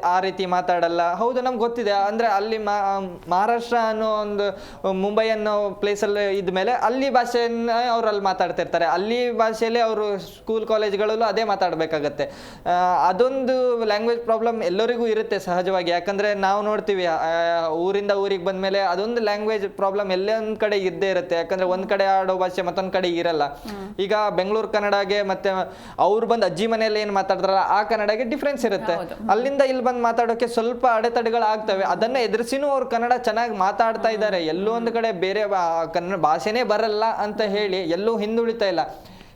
ಆ- ರೀತಿ ಮಾತಾಡಲ್ಲ. ಹೌದು ನಮ್ಗೆ ಗೊತ್ತಿದೆ. ಅಂದ್ರೆ ಅಲ್ಲಿ ಮಹಾರಾಷ್ಟ್ರ ಅನ್ನೋ ಒಂದು ಮುಂಬೈ ಅನ್ನೋ ಪ್ಲೇಸಲ್ಲಿ ಇದ್ಮೇಲೆ ಅಲ್ಲಿ ಭಾಷೆಯನ್ನ ಅವ್ರು ಅಲ್ಲಿ ಮಾತಾಡ್ತಿರ್ತಾರೆ. ಅಲ್ಲಿ ಭಾಷೆಯಲ್ಲಿ ಅವರು ಸ್ಕೂಲ್ ಕಾಲೇಜ್ಗಳಲ್ಲೂ ಅದೇ ಮಾತಾಡಬೇಕಾಗತ್ತೆ. ಅದೊಂದು ಲ್ಯಾಂಗ್ವೇಜ್ ಪ್ರಾಬ್ಲಮ್ ಎಲ್ಲರಿಗೂ ಇರುತ್ತೆ ಸಹಜವಾಗಿ. ಯಾಕಂದ್ರೆ ನಾವು ನೋಡ್ತೀವಿ ಊರಿಂದ ಊರಿಗೆ ಬಂದ ಮೇಲೆ ಅದೊಂದು ಲ್ಯಾಂಗ್ವೇಜ್ ಪ್ರಾಬ್ಲಮ್ ಎಲ್ಲೇ ಒಂದ್ ಕಡೆ ಇದ್ದೇ ಇರುತ್ತೆ. ಯಾಕಂದ್ರೆ ಒಂದ್ ಕಡೆ ಆಡೋ ಭಾಷೆ ಮತ್ತೊಂದ್ ಕಡೆ ಇರಲ್ಲ. ಈಗ ಬೆಂಗಳೂರು ಕನ್ನಡಗೆ ಮತ್ತೆ ಅವ್ರು ಬಂದು ಅಜ್ಜಿ ಮನೆಯಲ್ಲಿ ಏನ್ ಮಾತಾಡ್ತಾರಲ್ಲ ಆ ಕನ್ನಡಗೆ ಡಿಫ್ರೆನ್ಸ್ ಇರುತ್ತೆ. ಅಲ್ಲಿಂದ ಇಲ್ಲಿ ಬಂದು ಮಾತಾಡೋಕೆ ಸ್ವಲ್ಪ ಅಡೆತಡೆಗಳು ಆಗ್ತವೆ. ಅದನ್ನ ಎದುರಿಸಿನೂ ಅವ್ರು ಕನ್ನಡ ಚೆನ್ನಾಗಿ ಮಾತಾಡ್ತಾ ಇದ್ದಾರೆ. ಎಲ್ಲೋ ಒಂದು ಕಡೆ ಬೇರೆ ಕನ್ನಡ ಭಾಷೆನೇ ಬರಲ್ಲ ಅಂತ ಹೇಳಿ ಎಲ್ಲೂ ಹಿಂದುಳಿತಾ ಇಲ್ಲ.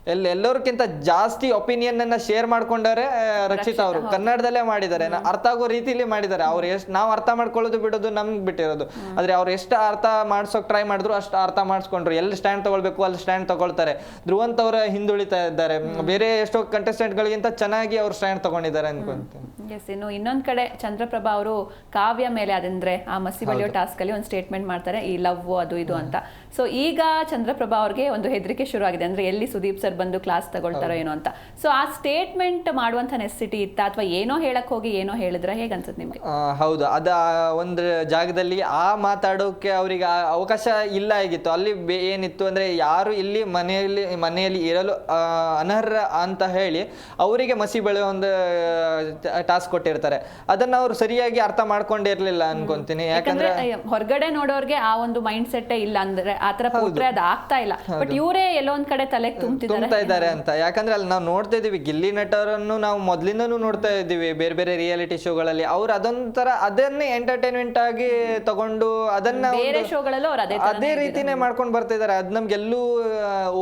ಎಲ್ಲ ಎಲ್ಲರಿಗಿಂತ ಜಾಸ್ತಿ ಒಪಿನಿಯನ್ ಅನ್ನ ಶೇರ್ ಮಾಡ್ಕೊಂಡಾರೆ ಆ, ರಕ್ಷಿತಾ ಅವರು. ಕನ್ನಡದಲ್ಲೇ ಮಾಡಿದ್ದಾರೆ. ಅರ್ಥ ಆಗೋ ರೀತಿಲಿ ಮಾಡಿದ್ದಾರೆ. ಅವ್ರು ಎಷ್ಟು ನಾವು ಅರ್ಥ ಮಾಡ್ಕೊಳ್ಳೋದು ಬಿಡೋದು ನಮ್ಗೆ ಬಿಟ್ಟಿರೋದು. ಆದ್ರೆ ಅವ್ರು ಎಷ್ಟು ಅರ್ಥ ಮಾಡ್ಸೋಕೆ ಟ್ರೈ ಮಾಡಿದ್ರು ಅಷ್ಟು ಅರ್ಥ ಮಾಡಿಸ್ಕೊಂಡ್ರು. ಎಲ್ಲಿ ಸ್ಟ್ಯಾಂಡ್ ತಗೊಳ್ಬೇಕು ಅಲ್ಲಿ ಸ್ಟ್ಯಾಂಡ್ ತಗೊಳ್ತಾರೆ. ಧ್ರುವಂತ ಅವರ ಹಿಂದುಳಿತಾ ಇದ್ದಾರೆ. ಬೇರೆ ಎಷ್ಟೋ ಕಂಟೆಸ್ಟೆಂಟ್ ಗಳಿಗಿಂತ ಚೆನ್ನಾಗಿ ಅವ್ರು ಸ್ಟ್ಯಾಂಡ್ ತಗೊಂಡಿದ್ದಾರೆ ಅನ್ಕೊಂತೀನಿ. ಎಸ್ ಇನ್ನು ಇನ್ನೊಂದ್ ಕಡೆ ಚಂದ್ರಪ್ರಭಾ ಅವರು ಕಾವ್ಯ ಮೇಲೆ ಅದಂದ್ರೆ ಆ ಮಸಿ ಬಳಿಯೋ ಟಾಸ್ಕ್ ಅಲ್ಲಿ ಒಂದು ಸ್ಟೇಟ್ಮೆಂಟ್ ಮಾಡ್ತಾರೆ ಈ ಲವ್ ಅದು ಇದು ಅಂತ. ಸೊ ಈಗ ಚಂದ್ರಪ್ರಭಾ ಅವ್ರಿಗೆ ಒಂದು ಹೆದರಿಕೆ ಶುರು ಆಗಿದೆ ಅಂದ್ರೆ ಎಲ್ಲಿ ಸುದೀಪ್ ಸರ್ ಬಂದು ಕ್ಲಾಸ್ ತಗೊಳ್ತಾರೋ ಏನೋ ಅಂತ. ಸೊ ಆ ಸ್ಟೇಟ್ಮೆಂಟ್ ಮಾಡುವಂತ ನೆಸಿಟಿ ಇತ್ತ? ಅಥವಾ ಏನೋ ಹೇಳಕ್ ಹೋಗಿ ಏನೋ ಹೇಳಿದ್ರೆ ಹೇಗೆ ಅನ್ಸುತ್ತೆ ನಿಮ್ಗೆ? ಹೌದು. ಅದ ಒಂದು ಜಾಗದಲ್ಲಿ ಆ ಮಾತಾಡೋಕೆ ಅವರಿಗೆ ಅವಕಾಶ ಇಲ್ಲ ಆಗಿತ್ತು ಅಲ್ಲಿ ಏನಿತ್ತು ಅಂದ್ರೆ ಯಾರು ಇಲ್ಲಿ ಮನೆಯಲ್ಲಿ ಮನೆಯಲ್ಲಿ ಇರಲು ಅನರ್ಹ ಅಂತ ಹೇಳಿ ಅವರಿಗೆ ಮಸಿ ಬೆಳೆಯೋ ಒಂದು ಟಾಸ್ಕ್ ಕೊಟ್ಟಿರ್ತಾರೆ. ಅದನ್ನ ಅವರು ಸರಿಯಾಗಿ ಅರ್ಥ ಮಾಡ್ಕೊಂಡಿರ್ಲಿಲ್ಲ ಅನ್ಕೊಂತೀನಿ. ಯಾಕಂದ್ರೆ ಯಾಕಂದ್ರೆ ಹೊರಗಡೆ ನೋಡೋರ್ಗೆ ಆ ಒಂದು ಮೈಂಡ್ ಸೆಟ್ ಇಲ್ಲ ಅಂದ್ರೆ ಆತರ ಪೋಟ್ರೆ ಅದು ಆಗ್ತಾ ಇಲ್ಲ. ಬಟ್ ಇವರೇ ಎಲ್ಲೋ ಒಂದ್ ಕಡೆ ತಲೆ ತುಂಬ್ತಾ ಇದ್ದಾರೆ ಅಂತ. ಯಾಕಂದ್ರೆ ಅಲ್ಲಿ ನಾವು ನೋಡ್ತಾ ಇದೀವಿ ಗಿಲ್ಲಿ ನಟರನ್ನು ನಾವು ಮೊದ್ಲಿಂದನೂ ನೋಡ್ತಾ ಇದ್ದೀವಿ ಬೇರೆ ಬೇರೆ ರಿಯಾಲಿಟಿ ಶೋಗಳಲ್ಲಿ ಅವ್ರು ಅದೊಂಥರ ಅದನ್ನೇ ಎಂಟರ್ಟೈನ್ಮೆಂಟ್ ಆಗಿ ತಗೊಂಡು ಅದನ್ನ ಬೇರೆ ಶೋಗಳಲ್ಲೂ ಅವ್ರು ಅದೇ ಅದೇ ರೀತಿನೇ ಮಾಡ್ಕೊಂಡು ಬರ್ತಾ ಬರ್ತಿದ್ದಾರೆ ಅದ್ ನಮ್ಗೆಲ್ಲೂ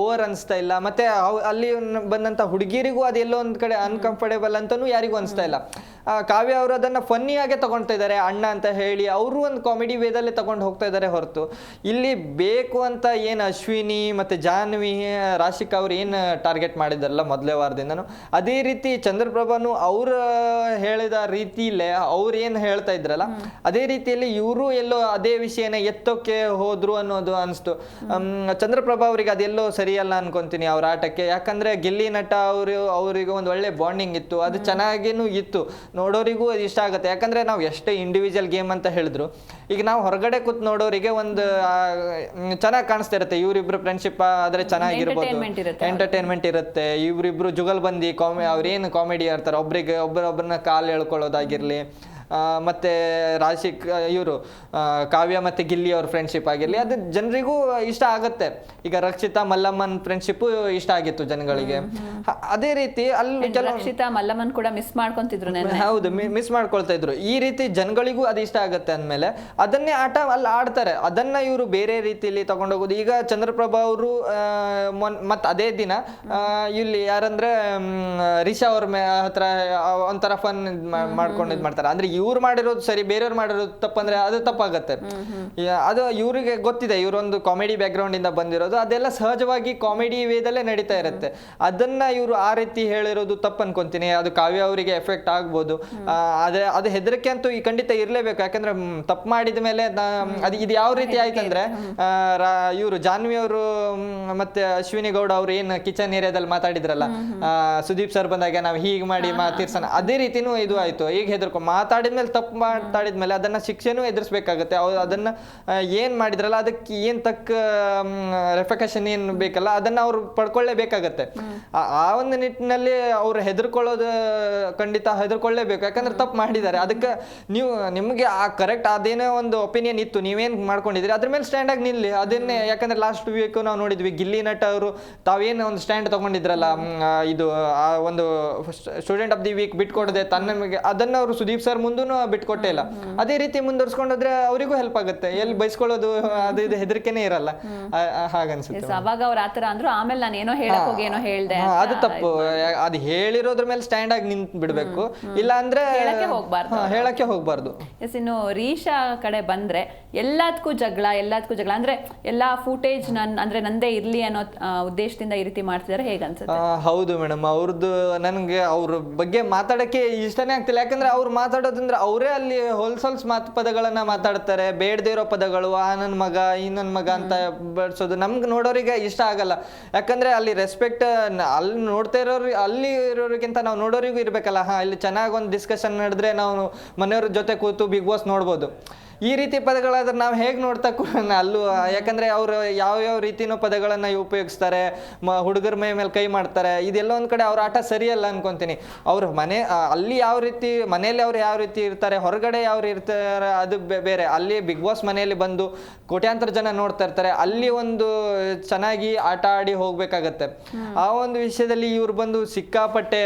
ಓವರ್ ಅನ್ಸ್ತಾ ಇಲ್ಲ. ಮತ್ತೆ ಅಲ್ಲಿ ಬಂದಂತ ಹುಡುಗಿರಿಗೂ ಅದೆಲ್ಲೋ ಒಂದ್ ಕಡೆ ಅನ್ಕಂಫರ್ಟೇಬಲ್ ಅಂತಾನೂ ಯಾರಿಗೂ ಅನ್ಸ್ತಾ ಇಲ್ಲ. ಕಾವ್ಯ ಅವರು ಅದನ್ನ ಫನ್ನಿ ಆಗೇ ತಗೊಳ್ತಾ ಇದ್ದಾರೆ. ಅಣ್ಣ ಅಂತ ಹೇಳಿ ಅವರು ಒಂದು ಕಾಮಿಡಿ ವೇದಲ್ಲೇ ತಗೊಂಡು ಹೋಗ್ತಾ ಇದ್ದಾರೆ ಹೊರತು. ಇಲ್ಲಿ ಬೇಕು ಅಂತ ಏನು ಅಶ್ವಿನಿ ಮತ್ತು ಜಾನ್ವಿ ರಾಶಿಕಾ ಅವ್ರು ಏನು ಟಾರ್ಗೆಟ್ ಮಾಡಿದಾರಲ್ಲ ಮೊದಲೇ ವಾರದಿಂದನೂ? ಅದೇ ರೀತಿ ಚಂದ್ರಪ್ರಭಾನು ಅವರು ಹೇಳಿದ ರೀತಿಯಲ್ಲೇ ಅವ್ರು ಏನು ಹೇಳ್ತಾ ಇದ್ರಲ್ಲ ಅದೇ ರೀತಿಯಲ್ಲಿ ಇವರು ಎಲ್ಲೋ ಅದೇ ವಿಷಯನ ಎತ್ತೋಕೆ ಹೋದ್ರು ಅನ್ನೋದು ಅನಿಸ್ತು. ಚಂದ್ರಪ್ರಭಾ ಅವರಿಗೆ ಅದೆಲ್ಲೋ ಸರಿಯಲ್ಲ ಅನ್ಕೊಂತೀನಿ ಅವ್ರ ಆಟಕ್ಕೆ. ಯಾಕಂದ್ರೆ ಗಿಲ್ಲಿ ನಟ ಅವರು ಅವರಿಗೆ ಒಂದು ಒಳ್ಳೆ ಬಾಂಡಿಂಗ್ ಇತ್ತು. ಅದು ಚೆನ್ನಾಗೇನು ಇತ್ತು. ನೋಡೋರಿಗೂ ಅದು ಇಷ್ಟ ಆಗುತ್ತೆ. ಯಾಕಂದ್ರೆ ನಾವು ಎಷ್ಟೇ ಇಂಡಿವಿಜುವಲ್ ಗೇಮ್ ಅಂತ ಹೇಳಿದ್ರು ಈಗ ನಾವು ಹೊರಗಡೆ ಕೂತ್ ನೋಡೋರಿಗೆ ಒಂದು ಚೆನ್ನಾಗಿ ಕಾಣಿಸ್ತಾ ಇರುತ್ತೆ. ಇವರಿಬ್ರು ಫ್ರೆಂಡ್ಶಿಪ್ ಆದ್ರೆ ಚೆನ್ನಾಗಿರ್ಬೋದು ಎಂಟರ್ಟೈನ್ಮೆಂಟ್ ಇರುತ್ತೆ ಇವರಿಬ್ರು ಜುಗಲ್ ಬಂದಿ ಕಾಮಿ ಅವ್ರೇನು ಕಾಮಿಡಿ ಆಡ್ತಾರೆ ಒಬ್ರಿಗೆ ಒಬ್ಬರೊಬ್ಬರನ್ನ ಕಾಲು ಎಳ್ಕೊಳ್ಳೋದಾಗಿರ್ಲಿ ಮತ್ತೆ ರಾಶಿಕ್ ಇವರು ಕಾವ್ಯ ಮತ್ತೆ ಗಿಲ್ಲಿ ಅವ್ರ ಫ್ರೆಂಡ್ಶಿಪ್ ಆಗಿರಲಿ ಅದು ಜನರಿಗೂ ಇಷ್ಟ ಆಗುತ್ತೆ. ಈಗ ರಕ್ಷಿತಾ ಮಲ್ಲಮ್ಮನ್ ಫ್ರೆಂಡ್ಶಿಪ್ ಇಷ್ಟ ಆಗಿತ್ತು ಜನಗಳಿಗೆ. ಅದೇ ರೀತಿ ಅಲ್ಲಿ ರಕ್ಷಿತಾ ಮಲ್ಲಮ್ಮನ್ ಕೂಡ ಮಿಸ್ ಮಾಡ್ಕೊಂತಿದ್ರು ಹೌದು ಮಿಸ್ ಮಾಡ್ಕೊಳ್ತಾ ಇದ್ರು. ಈ ರೀತಿ ಜನಗಳಿಗೂ ಅದು ಇಷ್ಟ ಆಗುತ್ತೆ ಅಂದಮೇಲೆ ಅದನ್ನೇ ಆಟ ಅಲ್ಲಿ ಆಡ್ತಾರೆ. ಅದನ್ನ ಇವರು ಬೇರೆ ರೀತಿಯಲ್ಲಿ ತಗೊಂಡೋಗೋದು. ಈಗ ಚಂದ್ರಪ್ರಭಾ ಅವರು ಮತ್ತೆ ಅದೇ ದಿನ ಇಲ್ಲಿ ಯಾರಂದ್ರೆ ರಿಷಾ ಅವ್ರ ಹತ್ರ ಒಂಥರ ಫನ್ ಮಾಡ್ಕೊಂಡು ಇದು ಮಾಡ್ತಾರೆ. ಅಂದ್ರೆ ಇವ್ರು ಮಾಡಿರೋದು ಸರಿ ಬೇರೆಯವ್ರು ಮಾಡಿರೋದು ತಪ್ಪಂದ್ರೆ ಅದು ತಪ್ಪಾಗತ್ತೆ. ಅದು ಇವರಿಗೆ ಗೊತ್ತಿದೆ ಇವರೊಂದು ಕಾಮಿಡಿ ಬ್ಯಾಕ್ಗ್ರೌಂಡ್ ಇಂದ ಬಂದಿರೋದು ಅದೆಲ್ಲ ಸಹಜವಾಗಿ ಕಾಮಿಡಿ ವೇದಲ್ಲೇ ನಡೀತಾ ಇರುತ್ತೆ. ಅದನ್ನ ಇವರು ಆ ರೀತಿ ಹೇಳಿರೋದು ತಪ್ಪು ಅನ್ಕೊಂತೀನಿ ಅದು ಕಾವ್ಯ ಅವರಿಗೆ ಎಫೆಕ್ಟ್ ಆಗ್ಬೋದು. ಅದೇ ಆದ್ರೆ ಅದು ಹೆದರಿಕೆ ಅಂತೂ ಈ ಖಂಡಿತ ಇರಲೇಬೇಕು ಯಾಕಂದ್ರೆ ತಪ್ಪು ಮಾಡಿದ ಮೇಲೆ ಅದು ಇದು ಯಾವ ರೀತಿ ಆಯ್ತಂದ್ರೆ ಇವರು ಜಾನ್ವಿ ಅವರು ಮತ್ತೆ ಅಶ್ವಿನಿ ಗೌಡ ಅವ್ರು ಏನು ಕಿಚನ್ ಏರಿಯಾದಲ್ಲಿ ಮಾತಾಡಿದ್ರಲ್ಲ ಸುದೀಪ್ ಸರ್ ಬಂದಾಗ ನಾವು ಹೀಗೆ ಮಾಡಿ ಮಾತೀರ್ಸೋಣ ಅದೇ ರೀತಿನೂ ಇದು ಆಯ್ತು ಈಗ ಹೆದರ್ಕೊ ಮಾತಾಡಿದ್ಮೇಲೆ ತಪ್ಪು ಮಾತಾಡಿದ್ಮೇಲೆ ಅದನ್ನ ಶಿಕ್ಷೆನೂ ಎದುರಿಸ್ಬೇಕಾಗತ್ತೆ. ಅವ್ರು ಅದನ್ನ ಏನು ಮಾಡಿದ್ರಲ್ಲ, ಅದಕ್ಕೆ ಏನ್ ತಕ್ಕ ರೆಫಿಕೇಶನ್ ಏನ್ ಬೇಕಲ್ಲ, ಅದನ್ನ ಅವ್ರು ಪಡ್ಕೊಳ್ಳೇಬೇಕಾಗತ್ತೆ. ಆ- ಒಂದು ನಿಟ್ಟಿನಲ್ಲಿ ಅವ್ರು ಹೆದರ್ಕೊಳ್ಳೋದು ಖಂಡಿತ ಹೆದರ್ಕೊಳ್ಳೇಬೇಕು. ಯಾಕಂದ್ರೆ ತಪ್ಪು ಮಾಡಿದ್ದಾರೆ. ಅದಕ್ಕೆ ನೀವು, ನಿಮಗೆ ಆ ಕರೆಕ್ಟ್ ಅದೇನೋ ಒಂದು ಒಪಿನಿಯನ್ ಇತ್ತು, ನೀವೇನ್ ಮಾಡ್ಕೊಂಡಿದ್ರಿ ಅದ್ರ ಮೇಲೆ ಸ್ಟ್ಯಾಂಡ್ ಆಗಿ ನಿಲ್ಲಿ. ಅದನ್ನೇ, ಯಾಕಂದ್ರೆ ಲಾಸ್ಟ್ ವೀಕ್ ನಾವು ನೋಡಿದ್ವಿ, ಗಿಲ್ಲಿ ನಟ ಅವರು ತಾವೇನು ಒಂದು ಸ್ಟ್ಯಾಂಡ್ ತಗೊಂಡಿದ್ರಲ್ಲ ಇದು, ಆ ಒಂದು ಸ್ಟೂಡೆಂಟ್ ಆಫ್ ದಿ ವೀಕ್ ಬಿಟ್ಕೊಡದೆ ತನ್ನ ಅದನ್ನ ಅವರು ಸುದೀಪ್ ಸರ್ ಮುಂದೂ ಬಿಟ್ಕೊಟ್ಟೇ ಇಲ್ಲ. ಅದೇ ರೀತಿ ಮುಂದುವರ್ಸ್ಕೊಂಡೋದ್ರೆ ಅವರಿಗೂ ಹೆಲ್ಪ್ ಆಗುತ್ತೆ. ಎಲ್ಲಿ ಬೈಸ್ಕೊಳ್ಳೋದು ಅದು ಇದು ಹೆದರಿಕೆನೇ ಇರಲ್ಲ. ಹಾಗನ್ಸುತ್ತೆ ಅವಾಗ ಅವ್ರ ಆತರ ಅಂದ್ರು ಆಮೇಲೆ ನಾನು ಏನೋ ಹೇಳಕ್ ಹೋಗಿ ಏನೋ ಹೇಳ್ದೆ ಅದು ತಪ್ಪು. ಅದು ಹೇಳಿರೋದ್ರ ಮೇಲೆ ಸ್ಟ್ಯಾಂಡ್ ಆಗಿ ನಿಂತ್ ಬಿಡ್ಬೇಕು. ಇಲ್ಲ ಅಂದ್ರೆ ಹೇಳಕ್ಕೆ ಹೋಗ್ಬಾರ್ದು. ಹೇಳಕ್ಕೆ ಹೋಗ್ಬಾರ್ದು. ಎಸ್ ಇನ್ನು ರೀಶಾ ಕಡೆ ಬಂದ್ರೆ ಎಲ್ಲದಕ್ಕೂ ಜಗಳ ಎಲ್ಲದಕ್ಕೂ ಜಗಳ. ಅಂದ್ರೆ ಎಲ್ಲಾ ಫೂಟೇಜ್ ನನ್ ಅಂದ್ರೆ ನಂದೇ ಇರ್ಲಿ ಅನ್ನೋ ಉದ್ದೇಶದಿಂದ ಈ ರೀತಿ ಮಾಡ್ತಿದಾರೆ ಹೇಗನ್ಸುತ್ತೆ? ಹೌದು ಮೇಡಮ್. ಅವ್ರದ್ದು ನನಗೆ ಅವ್ರ ಬಗ್ಗೆ ಮಾತಾಡಕ್ಕೆ ಇಷ್ಟನೇ ಆಗ್ತಿಲ್ಲ. ಯಾಕಂದ್ರೆ ಅವ್ರು ಮಾತಾಡೋದಂದ್ರೆ ಅವರೇ ಅಲ್ಲಿ ಹೊಲ್ಸೊಲ್ಸ್ ಮಾತು ಪದಗಳನ್ನ ಮಾತಾಡ್ತಾರೆ, ಬೇಡದೇ ಇರೋ ಪದಗಳು, ಆ ಮಗ, ಈ ಮಗ ಅಂತ ಬಳಸೋದು ನಮ್ಗೆ ನೋಡೋರಿಗೆ ಇಷ್ಟ ಆಗಲ್ಲ. ಯಾಕಂದ್ರೆ ಅಲ್ಲಿ ರೆಸ್ಪೆಕ್ಟ್ ಅಲ್ಲಿ ನೋಡ್ತಾ ಇರೋರು, ಅಲ್ಲಿ ಇರೋರಿಗಿಂತ ನಾವು ನೋಡೋರಿಗೂ ಇರ್ಬೇಕಲ್ಲ. ಹಾ, ಇಲ್ಲಿ ಚೆನ್ನಾಗಿ ಒಂದು ಡಿಸ್ಕಷನ್ ನಡೆದ್ರೆ ನಾವು ಮನೆಯವ್ರ ಜೊತೆ ಕೂತು ಬಿಗ್ ಬಾಸ್ ನೋಡ್ಬೋದು. ಈ ರೀತಿ ಪದಗಳಾದ್ರೆ ನಾವು ಹೇಗೆ ನೋಡ್ತಾ ಅಲ್ಲೂ ಯಾಕಂದರೆ ಅವರು ಯಾವ ಯಾವ ರೀತಿನೂ ಪದಗಳನ್ನು ಉಪಯೋಗಿಸ್ತಾರೆ ಮ ಹುಡುಗರ ಮೈ ಮೇಲೆ ಕೈ ಮಾಡ್ತಾರೆ ಇದೆಲ್ಲ ಒಂದು ಕಡೆ ಅವ್ರ ಆಟ ಸರಿಯಲ್ಲ ಅನ್ಕೊತೀನಿ. ಅವ್ರ ಮನೆ ಅಲ್ಲಿ ಯಾವ ರೀತಿ ಮನೆಯಲ್ಲಿ ಅವ್ರು ಯಾವ ರೀತಿ ಇರ್ತಾರೆ ಹೊರಗಡೆ ಯಾವ ರೀತಿ ಇರ್ತಾರೆ ಅದು ಬೇ- ಬೇರೆ. ಅಲ್ಲಿ ಬಿಗ್ ಬಾಸ್ ಮನೆಯಲ್ಲಿ ಬಂದು ಕೋಟ್ಯಾಂತರ ಜನ ನೋಡ್ತಾ ಇರ್ತಾರೆ ಅಲ್ಲಿ ಒಂದು ಚೆನ್ನಾಗಿ ಆಟ ಆಡಿ ಹೋಗ್ಬೇಕಾಗತ್ತೆ. ಆ ಒಂದು ವಿಷಯದಲ್ಲಿ ಇವ್ರು ಬಂದು ಸಿಕ್ಕಾಪಟ್ಟೆ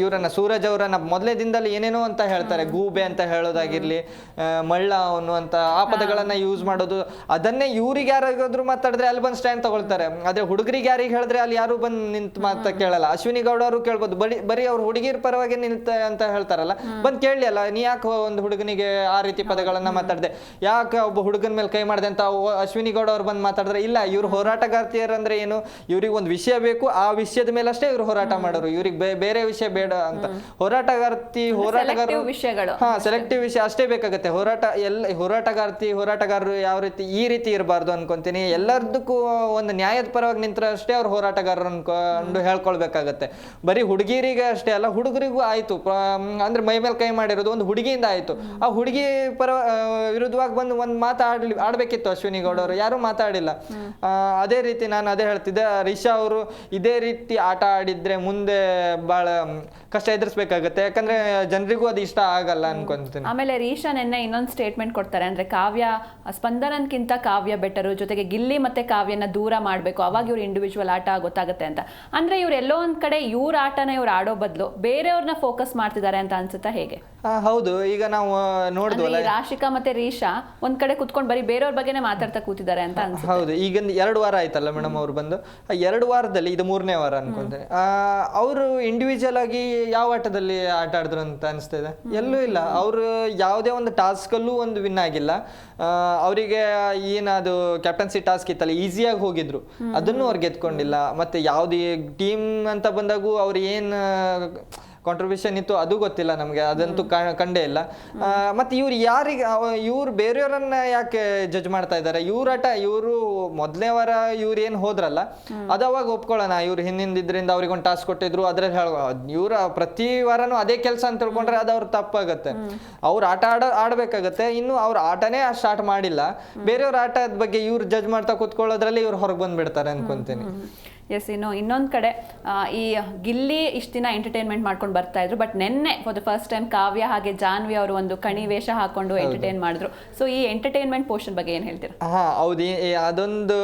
ಇವರನ್ನ ಸೂರಜ್ ಅವರನ್ನ ಮೊದಲೇ ದಿನದಲ್ಲಿ ಏನೇನೋ ಅಂತ ಹೇಳ್ತಾರೆ ಗೂಬೆ ಅಂತ ಹೇಳೋದಾಗಿರ್ಲಿ ಮಳ್ಳ ಅವನು ಅಂತ ಆ ಪದಗಳನ್ನ ಯೂಸ್ ಮಾಡೋದು ಅದನ್ನೇ ಇವ್ರಿಗೆ ಯಾರಾದ್ರೂ ಮಾತಾಡಿದ್ರೆ ಅಲ್ಲಿ ಬಂದು ಸ್ಟ್ಯಾಂಡ್ ತಗೊಳ್ತಾರೆ. ಅದೇ ಹುಡುಗರಿಗೆ ಯಾರಿಗೆ ಹೇಳಿದ್ರೆ ಅಲ್ಲಿ ಯಾರು ಬಂದು ನಿಂತ ಮಾತ ಕೇಳಲ್ಲ. ಅಶ್ವಿನಿ ಗೌಡ ಅವರು ಕೇಳ್ಬೋದು. ಬರೀ ಬರೀ ಅವ್ರು ಹುಡುಗಿರ ಪರವಾಗಿ ನಿಂತ ಅಂತ ಹೇಳ್ತಾರಲ್ಲ ಬಂದ್ ಕೇಳಿ ಅಲ್ಲ ನೀ ಯಾಕೆ ಒಂದು ಹುಡುಗನಿಗೆ ಆ ರೀತಿ ಪದಗಳನ್ನ ಮಾತಾಡಿದೆ? ಯಾಕೆ ಒಬ್ಬ ಹುಡುಗನ ಮೇಲೆ ಕೈ ಮಾಡಿದೆ ಅಂತ ಅಶ್ವಿನಿ ಗೌಡ ಅವ್ರು ಬಂದು ಮಾತಾಡಿದ್ರೆ ಇಲ್ಲ ಇವ್ರು ಹೋರಾಟಗಾರ್ತಿಯರ್ ಅಂದ್ರೆ ಏನು? ಇವ್ರಿಗೆ ಒಂದು ವಿಷಯ ಬೇಕು ಆ ವಿಷಯದ ಮೇಲಷ್ಟೇ ಅಷ್ಟೇ ಇವ್ರು ಹೋರಾಟ ಮಾಡೋರು. ಇವ್ರಿಗೆ ಬೇರೆ ವಿಷಯ ಬೇಡ ಅಂತ. ಹೋರಾಟಗಾರ್ತಿ ಹೋರಾಟಗಾರ ವಿಷಯಗಳು. ಹಾ ಸೆಲೆಕ್ಟಿವ್ ವಿಷಯ ಅಷ್ಟೇ ಬೇಕಾಗುತ್ತೆ. ಹೋರಾಟ ಎಲ್ಲ ಹೋರಾಟಗಾರ್ತಿ ಹೋರಾಟಗಾರರು ಯಾವ ರೀತಿ ಈ ರೀತಿ ಇರಬಾರ್ದು ಅನ್ಕೊಂತೀನಿ. ಎಲ್ಲದಕ್ಕೂ ಒಂದು ನ್ಯಾಯದ ಪರವಾಗಿ ನಿಂತರ ಅಷ್ಟೇ ಅವ್ರು ಹೋರಾಟಗಾರರು ಅನ್ಕೊಂಡು ಹೇಳ್ಕೊಳ್ಬೇಕಾಗತ್ತೆ. ಬರೀ ಹುಡುಗಿರಿಗೆ ಅಷ್ಟೇ ಅಲ್ಲ ಹುಡುಗರಿಗೂ ಆಯ್ತು. ಅಂದ್ರೆ ಮೈ ಮೇಲೆ ಕೈ ಮಾಡಿರೋದು ಒಂದು ಹುಡುಗಿಯಿಂದ ಆಯ್ತು. ಆ ಹುಡುಗಿ ಪರ ವಿರುದ್ಧವಾಗಿ ಬಂದು ಒಂದು ಮಾತಾಡ್ಲಿ ಆಡ್ಬೇಕಿತ್ತು ಅಶ್ವಿನಿ ಗೌಡ ಅವರು. ಯಾರು ಮಾತಾಡಿಲ್ಲ. ಅದೇ ರೀತಿ ನಾನು ಅದೇ ಹೇಳ್ತಿದ್ದೆ ರಿಷಾ ಅವರು ಇದೇ ರೀತಿ ಆಟ ಆಡಿದ್ರೆ ಮುಂದೆ ಬಹಳ ಕಷ್ಟ ಎದುರಿಸ್ಬೇಕಾಗತ್ತೆ. ಯಾಕಂದ್ರೆ ಜನರಿಗೂ ಅದು ಇಷ್ಟ ಆಗಲ್ಲ ಅನ್ಕೊಂತೀನಿ. ಆಮೇಲೆ ರೀಶಾ ನಿನ್ನೆ ಇನ್ನೊಂದು ಸ್ಟೇಟ್ಮೆಂಟ್ ಕೊಡ್ತಾರೆ. ಅಂದ್ರೆ ಕಾವ್ಯ ಸ್ಪಂದನಕ್ಕಿಂತ ಕಾವ್ಯ ಬೆಟರು ಜೊತೆಗೆ ಗಿಲ್ಲಿ ಮತ್ತೆ ಕಾವ್ಯನ ದೂರ ಮಾಡಬೇಕು. ಅವಾಗ ಇವ್ರು ಇಂಡಿವಿಜುವಲ್ ಆಟ ಗೊತ್ತಾಗುತ್ತೆ ಅಂತ. ಅಂದ್ರೆ ಇವ್ರು ಎಲ್ಲೋ ಒಂದು ಕಡೆ ಇವ್ರ ಆಟನ ಇವ್ರು ಆಡೋ ಬದಲು ಬೇರೆಯವ್ರನ್ನ ಫೋಕಸ್ ಮಾಡ್ತಿದ್ದಾರೆ ಅಂತ ಅನ್ಸುತ್ತಾ ಹೇಗೆ? ಹೌದು. ಈಗ ನಾವು ನೋಡಿದ್ವಲ್ಲ? ರಾಶಿಕಾ ಮತ್ತೆ ರೀಶಾ ಒಂದ್ ಕಡೆ ಕುತ್ಕೊಂಡು ಬರೀ ಬೇರೆಯವ್ರ ಬಗ್ಗೆನೇ ಮಾತಾಡ್ತಾ ಕೂತಿದ್ದಾರೆ ಅಂತ ಅನ್ಸುತ್ತೆ. ಹೌದು. ಈಗ ಎರಡು ವಾರ ಆಯ್ತಲ್ಲ ಮೇಡಮ್ ಅವ್ರು ಬಂದು? ಎರಡು ವಾರದಲ್ಲಿ ಇದು ಮೂರನೇ ವಾರ ಅನ್ಕೊಂಡೆ. ಅವರು ಇಂಡಿವಿಜುವಲ್ ಆಗಿ ಯಾವ ಆಟದಲ್ಲಿ ಆಟ ಆಡಿದ್ರು ಅಂತ ಅನಿಸ್ತಾ ಇದೆ ಎಲ್ಲೂ ಇಲ್ಲ. ಅವರು ಯಾವುದೇ ಒಂದು ಟಾಸ್ಕ್ ಟಾಸ್ಕಲ್ಲೂ ಒಂದು ವಿನ್ ಆಗಿಲ್ಲ. ಅವರಿಗೆ ಏನದು ಕ್ಯಾಪ್ಟನ್ಸಿ ಟಾಸ್ಕ್ ಇತ್ತಲ್ಲ ಈಸಿಯಾಗಿ ಹೋಗಿದ್ರು. ಅದನ್ನು ಅವ್ರು ಗೆದ್ಕೊಂಡಿಲ್ಲ. ಮತ್ತೆ ಯಾವುದೇ ಟೀಮ್ ಅಂತ ಬಂದಾಗೂ ಅವ್ರು ಏನು ಕಾಂಟ್ರಿಬ್ಯೂಷನ್ ಇತ್ತು ಅದು ಗೊತ್ತಿಲ್ಲ ನಮಗೆ ಅದಂತೂ ಕಂಡೇ ಇಲ್ಲ. ಮತ್ತೆ ಇವ್ರು ಯಾರಿಗೆ ಇವ್ರು ಬೇರೆಯವರನ್ನ ಯಾಕೆ ಜಡ್ಜ್ ಮಾಡ್ತಾ ಇದ್ದಾರೆ? ಇವ್ರ ಆಟ ಇವರು ಮೊದಲನೇ ವಾರ ಇವ್ರು ಏನು ಹೋದ್ರಲ್ಲ ಅದು ಅವಾಗ ಒಪ್ಕೊಳ್ಳೋಣ ಇವ್ರು ಹಿಂದಿಂದಿದ್ರಿಂದ ಅವ್ರಿಗೆ ಒಂದು ಟಾಸ್ಕ್ ಕೊಟ್ಟಿದ್ರು ಅದ್ರಲ್ಲಿ ಹೇಳ ಇವ್ರ ಪ್ರತಿ ವಾರನೂ ಅದೇ ಕೆಲಸ ಅಂತ ತಿಳ್ಕೊಂಡ್ರೆ ಅದು ಅವ್ರ ತಪ್ಪಾಗತ್ತೆ. ಅವ್ರು ಆಟ ಆಡ ಆಡ್ಬೇಕಾಗತ್ತೆ ಇನ್ನು ಅವ್ರ ಆಟನೇ ಸ್ಟಾರ್ಟ್ ಮಾಡಿಲ್ಲ. ಬೇರೆಯವ್ರ ಆಟದ ಬಗ್ಗೆ ಇವ್ರು ಜಡ್ಜ್ ಮಾಡ್ತಾ ಕೂತ್ಕೊಳ್ಳೋದ್ರಲ್ಲಿ ಇವ್ರು ಹೊರಗೆ ಬಂದ್ಬಿಡ್ತಾರೆ ಅನ್ಕೊಂತೀನಿ. ಎಸ್ ಇನ್ನು ಇನ್ನೊಂದು ಕಡೆ ಈ ಗಿಲ್ಲಿ ಇಷ್ಟು ದಿನ ಎಂಟರ್ಟೈನ್ಮೆಂಟ್ ಮಾಡ್ಕೊಂಡು ಬರ್ತಾ ಇದ್ರು ಬಟ್ ನೆನ್ನೆ for the first time Kavya ಹಾಗೆ ಜಾನ್ವಿ ಅವರು ಒಂದು ಕಣಿ ವೇಷ ಹಾಕೊಂಡು ಎಂಟರ್ಟೈನ್ ಮಾಡಿದ್ರು. ಸೊ ಈ ಎಂಟರ್ಟೈನ್ಮೆಂಟ್ ಪೋರ್ಷನ್ ಬಗ್ಗೆ ಏನು ಹೇಳ್ತೀರಾ? ಹಾ ಹೌದು. ಅದೊಂದು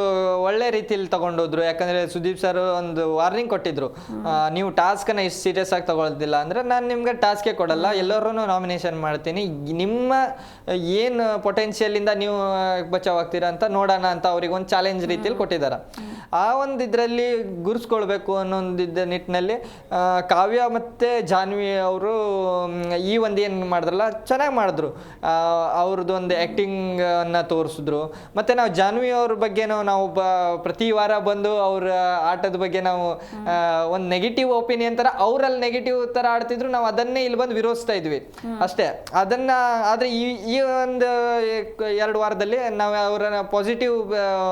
ಒಳ್ಳೆ ರೀತಿಯಲ್ಲಿ ತಗೊಂಡೋದ್ರು. ಯಾಕಂದ್ರೆ ಸುದೀಪ್ ಸರ್ ಒಂದು ವಾರ್ನಿಂಗ್ ಕೊಟ್ಟಿದ್ರು. ನೀವು ಟಾಸ್ಕ್ ಅನ್ನ ಇಷ್ಟು ಸೀರಿಯಸ್ ಆಗಿ ತಗೊಳ್ಳೋದಿಲ್ಲ ಅಂದ್ರೆ ನಾನು ನಿಮ್ಗೆ ಟಾಸ್ಕೇ ಕೊಡಲ್ಲ. ಎಲ್ಲರೂ ನಾಮಿನೇಷನ್ ಮಾಡ್ತೀನಿ. ನಿಮ್ಮ ಏನು ಪೊಟೆನ್ಷಿಯಲ್ ಇಂದ ನೀವು ಬಚಾವ್ ಆಗ್ತೀರಾ ಅಂತ ನೋಡೋಣ ಅಂತ ಅವ್ರಿಗೆ ಒಂದು ಚಾಲೆಂಜ್ ರೀತಿಯಲ್ಲಿ ಕೊಟ್ಟಿದ್ದಾರೆ ಆ ಒಂದು ಇದರಲ್ಲಿ ಗುರ್ಸ್ಕೊಳ್ಬೇಕು ಅನ್ನೋ ಒಂದು ಇದ್ದ ನಿಟ್ಟಿನಲ್ಲಿ ಕಾವ್ಯ ಮತ್ತು ಜಾನ್ವಿ ಅವರು ಈ ಒಂದು ಏನು ಮಾಡಿದ್ರಲ್ಲ ಚೆನ್ನಾಗಿ ಮಾಡಿದ್ರು. ಅವ್ರದ್ದು ಒಂದು ಆ್ಯಕ್ಟಿಂಗನ್ನು ತೋರಿಸಿದ್ರು. ಮತ್ತೆ ನಾವು ಜಾನ್ವಿ ಅವ್ರ ಬಗ್ಗೆ ನಾವು ಬ ಪ್ರತಿ ವಾರ ಬಂದು ಅವ್ರ ಆಟದ ಬಗ್ಗೆ ನಾವು ಒಂದು ನೆಗೆಟಿವ್ ಒಪಿನಿಯನ್ ತರ ಅವರಲ್ಲಿ ನೆಗೆಟಿವ್ ಥರ ಆಡ್ತಿದ್ರು ನಾವು ಅದನ್ನೇ ಇಲ್ಲಿ ಬಂದು ವಿರೋಧಿಸ್ತಾ ಇದ್ವಿ. ಅಷ್ಟೇ. ಅದನ್ನ ಆದ್ರೆ ಈ ಈ ಒಂದು ಎರಡು ವಾರದಲ್ಲಿ ನಾವು ಅವರ ಪಾಸಿಟಿವ್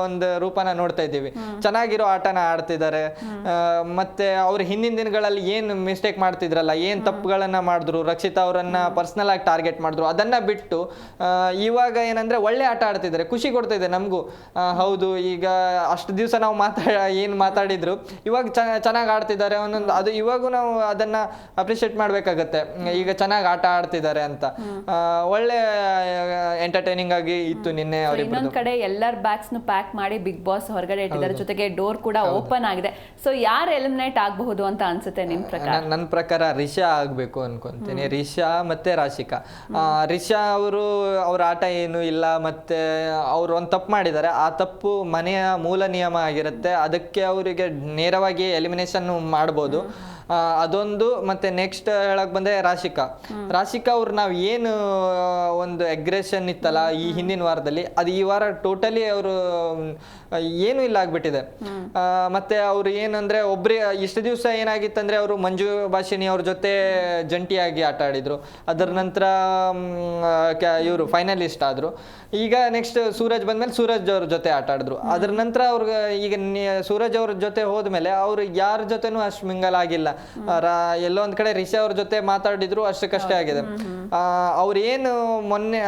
ಒಂದು ರೂಪನ ನೋಡ್ತಾ ಇದ್ದೀವಿ. ಚೆನ್ನಾಗಿರೋ ಆಟನ ಆಡ್ತಿದ್ದಾರೆ. ಮತ್ತೆ ಅವ್ರ ಹಿಂದಿನ ದಿನಗಳಲ್ಲಿ ಏನು ಮಿಸ್ಟೇಕ್ ಮಾಡ್ತಿದ್ರಲ್ಲ ಏನ್ ತಪ್ಪುಗಳನ್ನ ಮಾಡಿದ್ರು ರಕ್ಷಿತಾ ಅವರನ್ನ ಪರ್ಸನಲ್ ಆಗಿ ಟಾರ್ಗೆಟ್ ಮಾಡಿದ್ರು ಅದನ್ನ ಬಿಟ್ಟು ಇವಾಗ ಏನಂದ್ರೆ ಒಳ್ಳೆ ಆಟ ಆಡ್ತಿದ್ದಾರೆ ಖುಷಿ ಕೊಡ್ತಾ ಇದೆ ನಮಗೂ ಹೌದು ಈಗ ಅಷ್ಟು ದಿವಸ ನಾವು ಮಾತಾಡ ಏನು ಮಾತಾಡಿದ್ರು ಇವಾಗ ಚೆನ್ನಾಗಿ ಆಡ್ತಿದ್ದಾರೆ ಒಂದೊಂದು ಅದು ಇವಾಗೂ ನಾವು ಅದನ್ನ ಅಪ್ರಿಷಿಯೇಟ್ ಮಾಡ್ಬೇಕಾಗತ್ತೆ. ಈಗ ಚೆನ್ನಾಗಿ ಆಟ ಆಡ್ತಿದ್ದಾರೆ ಅಂತ. ಒಳ್ಳೆ ಎಂಟರ್ಟೈನಿಂಗ್ ಆಗಿ ಇತ್ತು ನಿನ್ನೆ ಇನ್ನೊಂದ್ ಕಡೆ ಎಲ್ಲರ ಬ್ಯಾಗ್ಸ್ ಪ್ಯಾಕ್ ಮಾಡಿ ಬಿಗ್ ಬಾಸ್ ಹೊರಗಡೆ ಇಟ್ಟಿದ್ದಾರೆ ಜೊತೆಗೆ ಡೋರ್ ಕೂಡ ಓಪನ್ ಆಗಿದೆ. ಸೊ ಯಾರು ಎಲಿಮಿನೇಟ್ ಆಗಬಹುದು ಅಂತ ಅನ್ಸುತ್ತೆ ನಿಮ್ ಪ್ರಕಾರ? ನನ್ನ ಪ್ರಕಾರ ರಿಷಾ ಆಗಬೇಕು ಅನ್ಕೊಂತೀನಿ. ರಿಷಾ ಮತ್ತೆ ರಾಶಿಕಾ. ರಿಷಾ ಅವರು ಅವ್ರ ಆಟ ಏನು ಇಲ್ಲ ಮತ್ತೆ ಅವ್ರು ಒಂದು ತಪ್ಪು ಮಾಡಿದ್ದಾರೆ. ಆ ತಪ್ಪು ಮನೆಯ ಮೂಲ ನಿಯಮ ಆಗಿರುತ್ತೆ. ಅದಕ್ಕೆ ಅವರಿಗೆ ನೇರವಾಗಿ ಎಲಿಮಿನೇಷನ್ ಮಾಡ್ಬೋದು. ಅದೊಂದು ಮತ್ತೆ ನೆಕ್ಸ್ಟ್ ಹೇಳಕ್ ಬಂದೆ ರಾಶಿಕಾ. ರಾಶಿಕಾ ಅವ್ರು ನಾವು ಏನು ಒಂದು ಅಗ್ರೆಷನ್ ಇತ್ತಲ್ಲ ಈ ಹಿಂದಿನ ವಾರದಲ್ಲಿ ಅದು ಈ ವಾರ ಟೋಟಲಿ ಅವರು ಏನು ಇಲ್ಲ ಆಗ್ಬಿಟ್ಟಿದೆ. ಮತ್ತೆ ಅವ್ರು ಏನಂದ್ರೆ ಒಬ್ರಿ ಇಷ್ಟು ದಿವಸ ಏನಾಗಿತ್ತಂದ್ರೆ ಅವರು ಮಂಜು ಭಾಷಿಣಿ ಅವ್ರ ಜೊತೆ ಜಂಟಿಯಾಗಿ ಆಟ ಆಡಿದ್ರು. ಅದರ ನಂತರ ಇವರು ಫೈನಲಿಸ್ಟ್ ಆದ್ರು. ಈಗ ನೆಕ್ಸ್ಟ್ ಸೂರಜ್ ಬಂದ್ಮೇಲೆ ಸೂರಜ್ ಅವ್ರ ಜೊತೆ ಆಟ ಆಡಿದ್ರು. ಅದ್ರ ನಂತರ ಅವ್ರಿಗೆ ಈಗ ಸೂರಜ್ ಅವ್ರ ಜೊತೆ ಹೋದ್ಮೇಲೆ ಅವ್ರು ಯಾರ ಜೊತೆನೂ ಅಷ್ಟು ಮಿಂಗಲ್ ಆಗಿಲ್ಲ. ಎಲ್ಲೋ ಒಂದ್ ಕಡೆ ರಿಷಾ ಅವ್ರ ಜೊತೆ ಮಾತಾಡಿದ್ರು ಅಷ್ಟಕ್ಕಷ್ಟೇ ಆಗಿದೆ. ಆ, ಅವ್ರು ಏನು ಮೊನ್ನೆ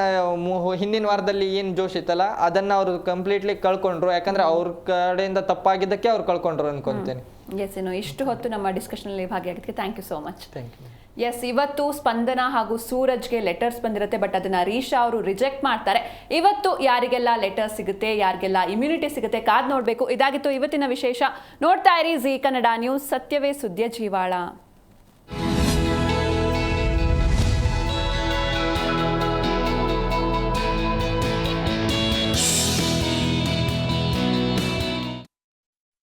ಹಿಂದಿನ ವಾರದಲ್ಲಿ ಏನ್ ಜೋಶ್ ಇತ್ತಲ್ಲ ಅದನ್ನ ಅವ್ರು ಕಂಪ್ಲೀಟ್ಲಿ ಕಳ್ಕೊಂಡ್ರು. ಯಾಕಂದ್ರೆ ಅವ್ರ ಕಡೆಯಿಂದ ತಪ್ಪಾಗಿದ್ದಕ್ಕೆ ಅವ್ರು ಕಳ್ಕೊಂಡ್ರು ಅನ್ಕೊಂತೀನಿ. ಎಸ್ ಇಷ್ಟು ಹೊತ್ತು ನಮ್ಮ ಡಿಸ್ಕಷನ್ ಅಲ್ಲಿ ಭಾಗಿಯಾಗಿದ್ದಕ್ಕೆ thank you so much thank you yes ಇವತ್ತು ಸ್ಪಂದನ ಹಾಗೂ ಸೂರಜ್ಗೆ ಲೆಟರ್ಸ್ ಬಂದಿರುತ್ತೆ ಬಟ್ ಅದನ್ನ ರೀಶಾ ಅವರು ರಿಜೆಕ್ಟ್ ಮಾಡ್ತಾರೆ. ಇವತ್ತು ಯಾರಿಗೆಲ್ಲ ಲೆಟರ್ ಸಿಗುತ್ತೆ, ಯಾರಿಗೆಲ್ಲ ಇಮ್ಯುನಿಟಿ ಸಿಗುತ್ತೆ ಕಾದ್ ನೋಡಬೇಕು. ಇದಾಗಿತ್ತು ಇವತ್ತಿನ ವಿಶೇಷ. ನೋಡ್ತಾ ಇರಿ ಜಿ ಕನ್ನಡ ನ್ಯೂಸ್ ಸತ್ಯವೇ ಸುದ್ದಿಯ ಜೀವಾಳ.